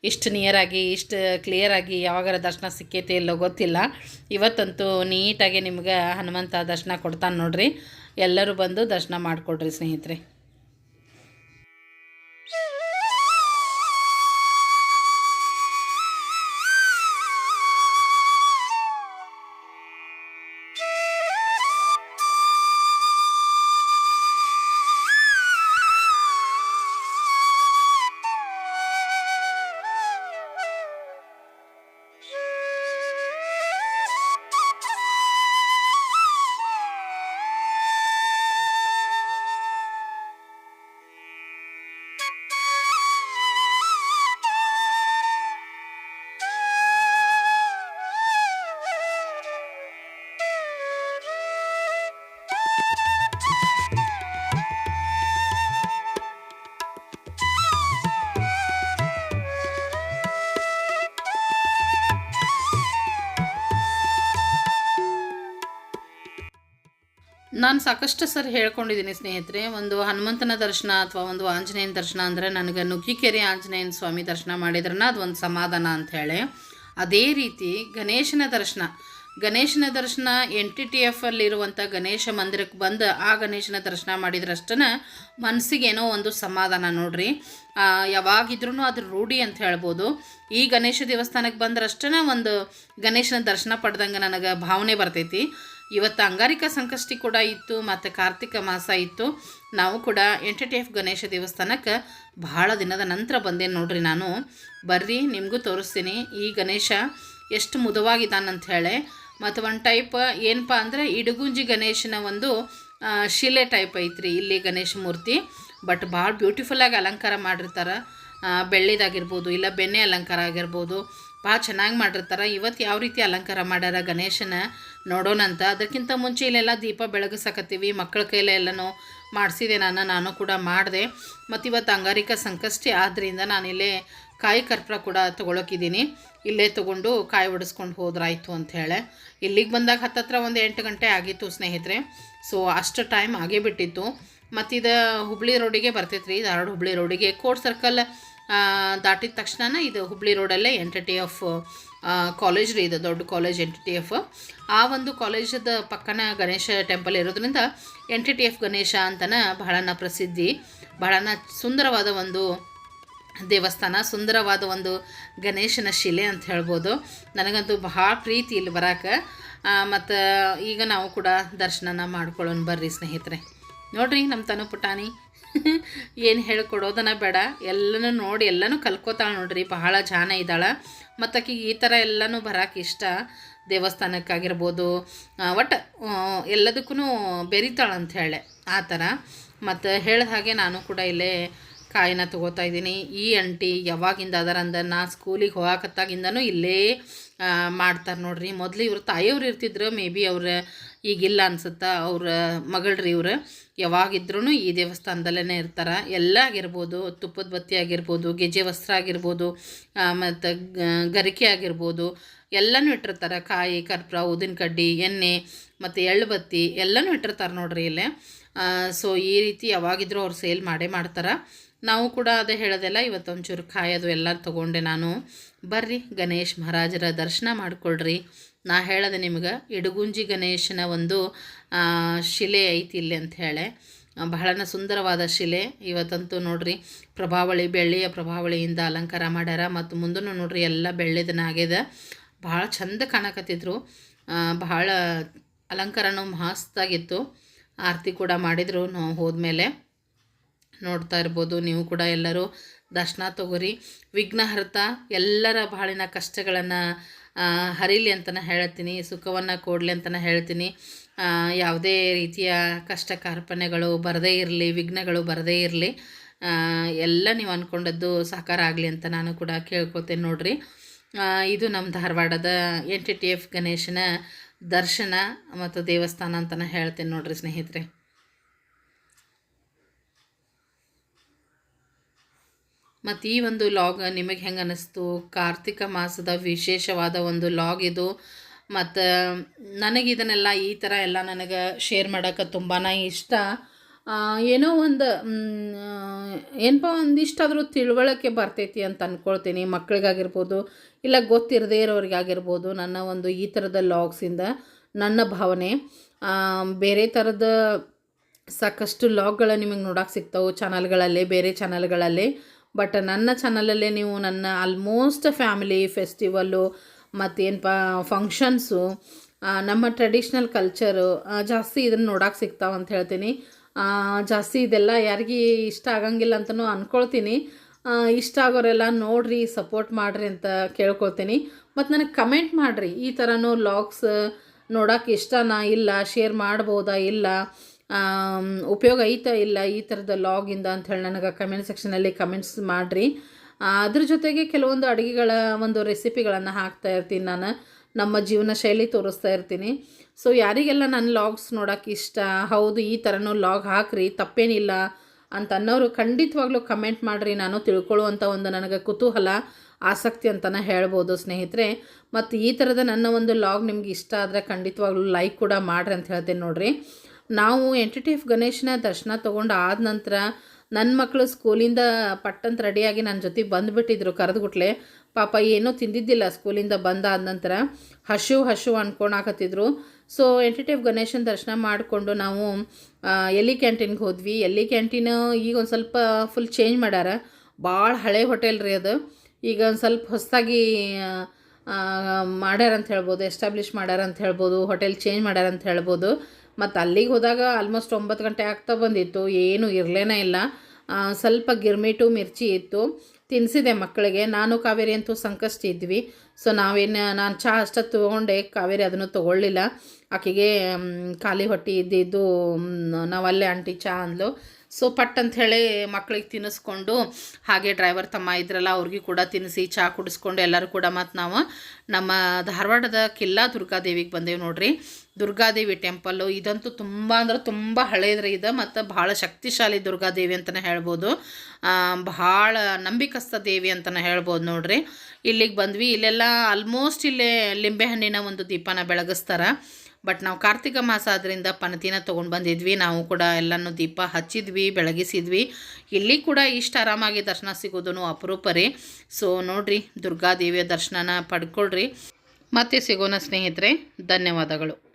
ಇಷ್ಟು ನಿಯರಾಗಿ ಇಷ್ಟು ಕ್ಲಿಯರಾಗಿ ಯಾವಾಗಾರ ದರ್ಶನ ಸಿಕ್ಕೈತೆ ಇಲ್ಲೋ ಗೊತ್ತಿಲ್ಲ. ಇವತ್ತಂತೂ ನೀಟಾಗಿ ನಿಮ್ಗೆ ಹನುಮಂತ ದರ್ಶನ ಕೊಡ್ತಾನೆ ನೋಡ್ರಿ. ಎಲ್ಲರೂ ಬಂದು ದರ್ಶನ ಮಾಡಿಕೊಡ್ರಿ ಸ್ನೇಹಿತರೆ. ನಾನು ಸಾಕಷ್ಟು ಸರಿ ಹೇಳ್ಕೊಂಡಿದ್ದೀನಿ ಸ್ನೇಹಿತರೆ, ಒಂದು ಹನುಮಂತನ ದರ್ಶನ ಅಥವಾ ಒಂದು ಆಂಜನೇಯನ ದರ್ಶನ ಅಂದರೆ ನನಗೆ ನುಗ್ಗಿಕೆರೆ ಆಂಜನೇಯನ ಸ್ವಾಮಿ ದರ್ಶನ ಮಾಡಿದ್ರನ್ನ ಅದು ಒಂದು ಸಮಾಧಾನ ಅಂತ ಹೇಳಿ. ಅದೇ ರೀತಿ ಗಣೇಶನ ದರ್ಶನ. ಗಣೇಶನ ದರ್ಶನ N T T F Ganesha ಮಂದಿರಕ್ಕೆ ಬಂದು ಆ ಗಣೇಶನ ದರ್ಶನ ಮಾಡಿದ್ರಷ್ಟನ ಮನಸ್ಸಿಗೇನೋ ಒಂದು ಸಮಾಧಾನ ನೋಡ್ರಿ. ಯಾವಾಗಿದ್ರೂ ಅದ್ರ ರೂಢಿ ಅಂತ ಹೇಳ್ಬೋದು. ಈ ಗಣೇಶ ದೇವಸ್ಥಾನಕ್ಕೆ ಬಂದ್ರಷ್ಟನ ಒಂದು ಗಣೇಶನ ದರ್ಶನ ಪಡೆದಂಗೆ ನನಗೆ ಭಾವನೆ ಬರ್ತೈತಿ. ಇವತ್ತು ಅಂಗಾರಿಕ ಸಂಕಷ್ಟಿ ಕೂಡ ಇತ್ತು, ಮತ್ತು ಕಾರ್ತಿಕ ಮಾಸ ಇತ್ತು. ನಾವು ಕೂಡ ಎನ್ ಟಿ ಗಣೇಶ ದೇವಸ್ಥಾನಕ್ಕೆ ಭಾಳ ದಿನದ ನಂತರ ಬಂದೇನು ನೋಡ್ರಿ ನಾನು. ಬರ್ರಿ, ನಿಮಗೂ ತೋರಿಸ್ತೀನಿ. ಈ ಗಣೇಶ ಎಷ್ಟು ಮುದವಾಗಿದ್ದಾನಂತ ಹೇಳಿ ಮತ್ತು ಒಂದು ಟೈಪ್ ಏನಪ್ಪ ಅಂದರೆ ಇಡಗುಂಜಿ ಗಣೇಶನ ಒಂದು ಶಿಲೆ ಟೈಪ್ ಐತ್ರಿ ಇಲ್ಲಿ ಗಣೇಶ ಮೂರ್ತಿ. ಬಟ್ ಭಾಳ ಬ್ಯೂಟಿಫುಲ್ಲಾಗಿ ಅಲಂಕಾರ ಮಾಡಿರ್ತಾರೆ. ಬೆಳ್ಳಿದಾಗಿರ್ಬೋದು, ಇಲ್ಲ ಬೆಣ್ಣೆ ಅಲಂಕಾರ ಆಗಿರ್ಬೋದು. ಭಾಳ ಚೆನ್ನಾಗಿ ಮಾಡಿರ್ತಾರೆ. ಇವತ್ತು ಯಾವ ರೀತಿ ಅಲಂಕಾರ ಮಾಡ್ಯಾರ ಗಣೇಶನ ನೋಡೋಣಂತ ಅದಕ್ಕಿಂತ ಮುಂಚೆ ಇಲ್ಲೆಲ್ಲ ದೀಪ ಬೆಳಗಿಸಕತ್ತೀವಿ. ಮಕ್ಕಳ ಕೈಲೇ ಎಲ್ಲನೂ ಮಾಡಿಸಿದೆ ನಾನು ನಾನು ಕೂಡ ಮಾಡಿದೆ. ಮತ್ತು ಇವತ್ತು ಅಂಗಾರಿಕ ಸಂಕಷ್ಟಿ ಆದ್ದರಿಂದ ನಾನಿಲ್ಲೇ ಕಾಯಿ ಕರ್ಪ್ರ ಕೂಡ ತೊಗೊಳಕಿದ್ದೀನಿ. ಇಲ್ಲೇ ತೊಗೊಂಡು ಕಾಯಿ ಒಡಿಸ್ಕೊಂಡು ಹೋದ್ರಾಯ್ತು ಅಂತ ಹೇಳಿ. ಇಲ್ಲಿಗೆ ಬಂದಾಗ ಹತ್ತತ್ರ ಒಂದು ಎಂಟು ಗಂಟೆ ಆಗಿತ್ತು ಸ್ನೇಹಿತರೆ. ಸೊ ಅಷ್ಟು ಟೈಮ್ ಆಗೇ ಬಿಟ್ಟಿತ್ತು ಮತ್ತು ಇದು ಹುಬ್ಳಿ ರೋಡಿಗೆ ಬರ್ತೈತೆ ರೀ ಧಾರವಾಡ ಹುಬ್ಳಿ ರೋಡಿಗೆ ಕೋರ್ಟ್ ಸರ್ಕಲ್ ದಾಟಿದ ತಕ್ಷಣ ಇದು Hubli ರೋಡಲ್ಲೇ N T T F college ರೀ ಇದು, ದೊಡ್ಡ college N T T F ಆ ಒಂದು ಕಾಲೇಜದ ಪಕ್ಕನ ಗಣೇಶ ಟೆಂಪಲ್ ಇರೋದ್ರಿಂದ N T T F Ganesha ಅಂತನ ಬಹಳನ ಪ್ರಸಿದ್ಧಿ. ಬಹಳನ ಸುಂದರವಾದ ಒಂದು ದೇವಸ್ಥಾನ, ಸುಂದರವಾದ ಒಂದು ಗಣೇಶನ ಶಿಲೆ ಅಂತ ಹೇಳ್ಬೋದು. ನನಗಂತೂ ಬಹಳ ಪ್ರೀತಿ ಇಲ್ಲಿ ಬರೋಕೆ. ಮತ್ತು ಈಗ ನಾವು ಕೂಡ ದರ್ಶನನ ಮಾಡ್ಕೊಳ್ಳೋಣ ಬರ್ರಿ ಸ್ನೇಹಿತರೆ. ನೋಡ್ರಿ ನಮ್ಮ ತನು ಪುಟಾಣಿ ಏನು ಹೇಳ್ಕೊಡೋದನ್ನ ಬೇಡ. ಎಲ್ಲನೂ ನೋಡಿ, ಎಲ್ಲನೂ ಕಲ್ಕೋತಾಳೆ ನೋಡ್ರಿ. ಬಹಳ ಜಾನ ಇದ್ದಾಳೆ. ಮತ್ತು ಆಕಿಗೆ ಈ ಥರ ಎಲ್ಲನೂ ಬರೋಕೆ ಇಷ್ಟ. ದೇವಸ್ಥಾನಕ್ಕಾಗಿರ್ಬೋದು ಒಟ್ಟು ಎಲ್ಲದಕ್ಕೂ ಬೆರಿತಾಳೆ ಅಂತ ಹೇಳಿ. ಆ ಥರ ಮತ್ತು ಹೇಳಿದ ಹಾಗೆ ನಾನು ಕೂಡ ಇಲ್ಲೇ ಕಾಯಿನ ತೊಗೋತಾ ಇದ್ದೀನಿ. ಈ ಅಂಟಿ ಯಾವಾಗಿಂದ ಅದರ ಅಂದ ನಾ ಸ್ಕೂಲಿಗೆ ಹೋಗಾಕತ್ತಾಗಿಂದನೂ ಇಲ್ಲೇ ಮಾಡ್ತಾರೆ ನೋಡ್ರಿ. ಮೊದಲು ಇವ್ರ ತಾಯಿಯವ್ರು ಇರ್ತಿದ್ರು, ಮೇ ಬಿ ಅವ್ರ ಈಗಿಲ್ಲ ಅನ್ಸುತ್ತಾ, ಅವ್ರ ಮಗಳ್ರಿ ಇವ್ರು. ಯಾವಾಗಿದ್ರೂ ಈ ದೇವಸ್ಥಾನದಲ್ಲೇ ಇರ್ತಾರೆ. ಎಲ್ಲ ಆಗಿರ್ಬೋದು, ತುಪ್ಪದ ಬತ್ತಿ ಆಗಿರ್ಬೋದು, ಗೆಜ್ಜೆ ವಸ್ತ್ರ ಆಗಿರ್ಬೋದು ಮತ್ತು ಗರಿಕೆ ಆಗಿರ್ಬೋದು, ಎಲ್ಲನೂ ಇಟ್ಟಿರ್ತಾರೆ. ಕಾಯಿ, ಕರ್ಪೂರ ಊದಿನ ಕಡ್ಡಿ, ಎಣ್ಣೆ, ಮತ್ತು ಎಳ್ಳು ಬತ್ತಿ ಎಲ್ಲನೂ ಇಟ್ಟಿರ್ತಾರೆ ನೋಡ್ರಿ ಇಲ್ಲೇ. ಸೊ ಈ ರೀತಿ ಯಾವಾಗಿದ್ರೂ ಅವ್ರು ಸೇಲ್ ಮಾಡೇ ಮಾಡ್ತಾರೆ. ನಾವು ಕೂಡ ಅದೇ ಹೇಳೋದೆಲ್ಲ ಇವತ್ತೊಂಚೂರು ಕಾಯೋದು ಎಲ್ಲ ತೊಗೊಂಡೆ ನಾನು. ಬರ್ರಿ ಗಣೇಶ್ ಮಹಾರಾಜರ ದರ್ಶನ ಮಾಡಿಕೊಳ್ರಿ. ನಾ ಹೇಳದೆ ನಿಮ್ಗೆ ಇಡಗುಂಜಿ ಗಣೇಶನ ಒಂದು ಶಿಲೆ ಐತಿ ಇಲ್ಲಿ ಅಂತ ಹೇಳಿ. ಆ, ಬಹಳನ ಸುಂದರವಾದ ಶಿಲೆ. ಇವತ್ತಂತೂ ನೋಡ್ರಿ ಪ್ರಭಾವಳಿ ಬೆಳ್ಳಿಯ ಪ್ರಭಾವಳಿಯಿಂದ ಅಲಂಕಾರ ಮಾಡ್ಯಾರ. ಮತ್ತು ಮುಂದೂ ನೋಡ್ರಿ ಎಲ್ಲ ಬೆಳ್ಳಿದನ ಆಗ್ಯದ. ಭಾಳ ಚಂದ ಕಾಣಕತ್ತಿದ್ರು. ಬಹಳ ಅಲಂಕಾರನೂ ಮಸ್ತಾಗಿತ್ತು. ಆರತಿ ಕೂಡ ಮಾಡಿದರು ನಾವು ಹೋದ್ಮೇಲೆ. ನೋಡ್ತಾ ಇರ್ಬೋದು. ನೀವು ಕೂಡ ಎಲ್ಲರೂ ದರ್ಶನ ತಗೋರಿ. ವಿಘ್ನಹರ್ತ ಎಲ್ಲರ ಬಾಳಿನ ಕಷ್ಟಗಳನ್ನು ಹರಿಲಿ ಅಂತಲೇ ಹೇಳ್ತೀನಿ, ಸುಖವನ್ನು ಕೊಡಲಿ ಅಂತಲೇ ಹೇಳ್ತೀನಿ. ಯಾವುದೇ ರೀತಿಯ ಕಷ್ಟ ಕಾರ್ಪಣ್ಯಗಳು ಬರದೇ ಇರಲಿ, ವಿಘ್ನಗಳು ಬರದೇ ಇರಲಿ ಎಲ್ಲ ನೀವು ಅಂದ್ಕೊಂಡದ್ದು ಸಾಕಾರ ಆಗಲಿ ಅಂತ ನಾನು ಕೂಡ ಕೇಳ್ಕೊತೇನೆ ನೋಡ್ರಿ. ಇದು ನಮ್ಮ ಧಾರವಾಡದ ಎನ್ ಟಿ ಟಿ ಎಫ್ ಗಣೇಶನ ದರ್ಶನ ಮತ್ತು ದೇವಸ್ಥಾನ ಅಂತಲೇ ಹೇಳ್ತೇನೆ ನೋಡ್ರಿ ಸ್ನೇಹಿತರೆ. ಮತ್ತು ಈ ಒಂದು ಲಾಗ್ ನಿಮಗೆ ಹೆಂಗೆ ಅನ್ನಿಸ್ತು ಕಾರ್ತಿಕ ಮಾಸದ ವಿಶೇಷವಾದ ಒಂದು ಲಾಗ್ ಇದು. ಮತ್ತು ನನಗೆ ಇದನ್ನೆಲ್ಲ ಈ ಥರ ಎಲ್ಲ ನನಗೆ ಶೇರ್ ಮಾಡೋಕೆ ತುಂಬಾ ಇಷ್ಟ. ಏನೋ ಒಂದು ಏನಪ್ಪ ಒಂದಿಷ್ಟಾದರೂ ತಿಳುವಳಿಕೆ ಬರ್ತೈತಿ ಅಂತ ಅಂದ್ಕೊಳ್ತೀನಿ ಮಕ್ಕಳಿಗಾಗಿರ್ಬೋದು ಇಲ್ಲ ಗೊತ್ತಿರದೇ ಇರೋರಿಗಾಗಿರ್ಬೋದು, ನನ್ನ ಒಂದು ಈ ಥರದ ಲಾಗ್ಸಿಂದ ನನ್ನ ಭಾವನೆ. ಬೇರೆ ಥರದ ಸಾಕಷ್ಟು ಲಾಗ್ಗಳು ನಿಮಗೆ ನೋಡೋಕೆ ಸಿಗ್ತಾವೆ. ಚಾನಲ್ಗಳಲ್ಲಿ ಬೇರೆ ಚಾನಲ್ಗಳಲ್ಲಿ ಬಟ್ ನನ್ನ ಚಾನಲಲ್ಲೇ ನೀವು ನನ್ನ ಆಲ್ಮೋಸ್ಟ್ ಫ್ಯಾಮಿಲಿ ಫೆಸ್ಟಿವಲ್ಲು ಮತ್ತೇನಪ್ಪ ಫಂಕ್ಷನ್ಸು ನಮ್ಮ ಟ್ರೆಡಿಷ್ನಲ್ ಕಲ್ಚರು ಜಾಸ್ತಿ ಇದನ್ನು ನೋಡೋಕೆ ಸಿಗ್ತಾವೆ ಅಂತ ಹೇಳ್ತೀನಿ. ಜಾಸ್ತಿ ಇದೆಲ್ಲ ಯಾರಿಗೆ ಇಷ್ಟ ಆಗಂಗಿಲ್ಲ ಅಂತಲೂ ಅಂದ್ಕೊಳ್ತೀನಿ ಇಷ್ಟ ಆಗೋರೆಲ್ಲ ನೋಡ್ರಿ ಸಪೋರ್ಟ್ ಮಾಡಿರಿ ಅಂತ ಕೇಳ್ಕೊಳ್ತೀನಿ. ಮತ್ತು ನನಗೆ ಕಮೆಂಟ್ ಮಾಡಿರಿ, ಈ ಥರನೂ ಲಾಗ್ಸ್ ನೋಡೋಕೆ ಇಷ್ಟನಾ ಇಲ್ಲ ಶೇರ್ ಮಾಡ್ಬೋದಾ ಇಲ್ಲ? ಉಪಯೋಗ ಐತಾ ಇಲ್ಲ ಈ ಥರದ ಲಾಗಿಂದ ಅಂಥೇಳಿ ನನಗೆ ಕಮೆಂಟ್ ಸೆಕ್ಷನಲ್ಲಿ ಕಮೆಂಟ್ಸ್ ಮಾಡಿರಿ. ಅದ್ರ ಜೊತೆಗೆ ಕೆಲವೊಂದು ಅಡುಗೆಗಳ ಒಂದು ರೆಸಿಪಿಗಳನ್ನು ಹಾಕ್ತಾ ಇರ್ತೀನಿ ನಾನು. ನಮ್ಮ ಜೀವನ ಶೈಲಿ ತೋರಿಸ್ತಾ ಇರ್ತೀನಿ. ಸೊ ಯಾರಿಗೆಲ್ಲ ನನ್ನ ಲಾಗ್ಸ್ ನೋಡೋಕೆ ಇಷ್ಟ, ಹೌದು, ಈ ಥರನೂ ಲಾಗ್ ಹಾಕ್ರಿ, ತಪ್ಪೇನಿಲ್ಲ ಅಂತ ಅನ್ನೋರು ಖಂಡಿತವಾಗ್ಲೂ ಕಮೆಂಟ್ ಮಾಡಿರಿ. ನಾನು ತಿಳ್ಕೊಳ್ಳುವಂಥ ಒಂದು ನನಗೆ ಕುತೂಹಲ, ಆಸಕ್ತಿ ಅಂತಲೇ ಹೇಳ್ಬೋದು ಸ್ನೇಹಿತರೆ. ಮತ್ತು ಈ ಥರದ ನನ್ನ ಒಂದು ಲಾಗ್ ನಿಮ್ಗೆ ಇಷ್ಟ ಆದರೆ ಖಂಡಿತವಾಗ್ಲೂ ಲೈಕ್ ಕೂಡ ಮಾಡಿರಿ ಅಂತ ಹೇಳ್ತೇನೆ ನೋಡ್ರಿ. ನಾವು ಎನ್ ಗಣೇಶನ ದರ್ಶನ ತೊಗೊಂಡು ಆದ ನಂತರ ನನ್ನ ಮಕ್ಕಳು ಸ್ಕೂಲಿಂದ ಪಟ್ಟಂತ ರೆಡಿಯಾಗಿ ನನ್ನ ಜೊತೆ ಬಂದುಬಿಟ್ಟಿದ್ರು ಕರೆದುಗುಟ್ಲೆ. ಪಾಪ ಏನೂ ತಿಂದಿದ್ದಿಲ್ಲ ಸ್ಕೂಲಿಂದ ಬಂದಾದ ನಂತರ. ಹಶು ಹಶು ಅಂದ್ಕೊಂಡಾಕತ್ತಿದ್ರು ಸೊ ಟಿ ಗಣೇಶನ ದರ್ಶನ ಮಾಡಿಕೊಂಡು ನಾವು ಎಲ್ಲಿ ಕ್ಯಾಂಟೀನ್ಗೆ ಹೋದ್ವಿ? ಎಲ್ಲಿ ಕ್ಯಾಂಟೀನ್ ಈಗ ಒಂದು ಸ್ವಲ್ಪ ಫುಲ್ ಚೇಂಜ್ ಮಾಡ್ಯಾರ. ಭಾಳ ಹಳೆ ಹೋಟೆಲ್ ರೀ ಅದು. ಈಗ ಒಂದು ಸ್ವಲ್ಪ ಹೊಸದಾಗಿ ಮಾಡ್ಯಾರಂತ ಹೇಳ್ಬೋದು ಎಸ್ಟಾಬ್ಲಿಷ್ ಮಾಡ್ಯಾರ ಅಂತ ಹೇಳ್ಬೋದು ಹೋಟೆಲ್ ಚೇಂಜ್ ಮಾಡ್ಯಾರ ಅಂತ ಹೇಳ್ಬೋದು. ಮತ್ತು ಅಲ್ಲಿಗೆ ಹೋದಾಗ ಆಲ್ಮೋಸ್ಟ್ ಒಂಬತ್ತು ಗಂಟೆ ಆಗ್ತಾ ಬಂದಿತ್ತು, ಏನು ಇರಲೇನೇ ಇಲ್ಲ. ಸ್ವಲ್ಪ ಗಿರ್ಮಿಟು ಮಿರ್ಚಿ ಇತ್ತು. ತಿನ್ನಿಸಿದೆ ಮಕ್ಕಳಿಗೆ. ನಾನು ಕಾವೇರಿ ಅಂತೂ ಸಂಕಷ್ಟ ಇದ್ವಿ. ಸೊ ನಾವೇನು, ನಾನು ಚಹಾ ಅಷ್ಟ ತೊಗೊಂಡೆ, ಕಾವೇರಿ ಅದನ್ನು ತೊಗೊಳ್ಳಿಲ್ಲ. ಆಕೆಗೆ ಖಾಲಿ ಹೊಟ್ಟೆ ಇದ್ದಿದ್ದು ನಾವಲ್ಲೇ ಆಂಟಿ ಚಹಾ ಅಂದ್ಲು. ಸೊ ಪಟ್ ಅಂತ ಹೇಳಿ ಮಕ್ಕಳಿಗೆ ತಿನ್ನಿಸ್ಕೊಂಡು ಹಾಗೆ ಡ್ರೈವರ್ ತಮ್ಮ ಇದ್ರಲ್ಲ ಅವ್ರಿಗೆ ಕೂಡ ತಿನ್ನಿಸಿ ಚಹಾ ಕುಡಿಸ್ಕೊಂಡು ಎಲ್ಲರೂ ಕೂಡ ಮತ್ತು ನಾವು ನಮ್ಮ ಧಾರವಾಡದ ಕಿಲ್ಲಾ ದುರ್ಗಾದೇವಿಗೆ ಬಂದೇವು ನೋಡ್ರಿ. ದುರ್ಗಾದೇವಿ ಟೆಂಪಲ್ಲು ಇದಂತೂ ತುಂಬ ಅಂದ್ರೆ ತುಂಬ ಹಳೇದ್ರಿ ಇದು ಮತ್ತು ಭಾಳ ಶಕ್ತಿಶಾಲಿ ದುರ್ಗಾದೇವಿ ಅಂತಲೇ ಹೇಳ್ಬೋದು. ಭಾಳ ನಂಬಿಕಸ್ಥ ದೇವಿ ಅಂತಲೇ ಹೇಳ್ಬೋದು ನೋಡ್ರಿ. ಇಲ್ಲಿಗೆ ಬಂದ್ವಿ, ಇಲ್ಲೆಲ್ಲ ಆಲ್ಮೋಸ್ಟ್ ಇಲ್ಲೇ ಲಿಂಬೆಹಣ್ಣಿನ ಒಂದು ದೀಪನ ಬೆಳಗಿಸ್ತಾರೆ. ಬಟ್ ನಾವು ಕಾರ್ತಿಕ ಮಾಸ ಆದ್ದರಿಂದ ಪನತಿನ ತೊಗೊಂಡು ಬಂದಿದ್ವಿ. ನಾವು ಕೂಡ ಎಲ್ಲನೂ ದೀಪ ಹಚ್ಚಿದ್ವಿ, ಬೆಳಗಿಸಿದ್ವಿ. ಇಲ್ಲಿ ಕೂಡ ಇಷ್ಟು ಆರಾಮಾಗಿ ದರ್ಶನ ಸಿಗೋದು ಅಪರೂಪ ರೀ ಸೊ ನೋಡ್ರಿ ದುರ್ಗಾದೇವಿಯ ದರ್ಶನನ ಪಡ್ಕೊಳ್ರಿ. ಮತ್ತೆ ಸಿಗೋಣ ಸ್ನೇಹಿತರೆ, ಧನ್ಯವಾದಗಳು.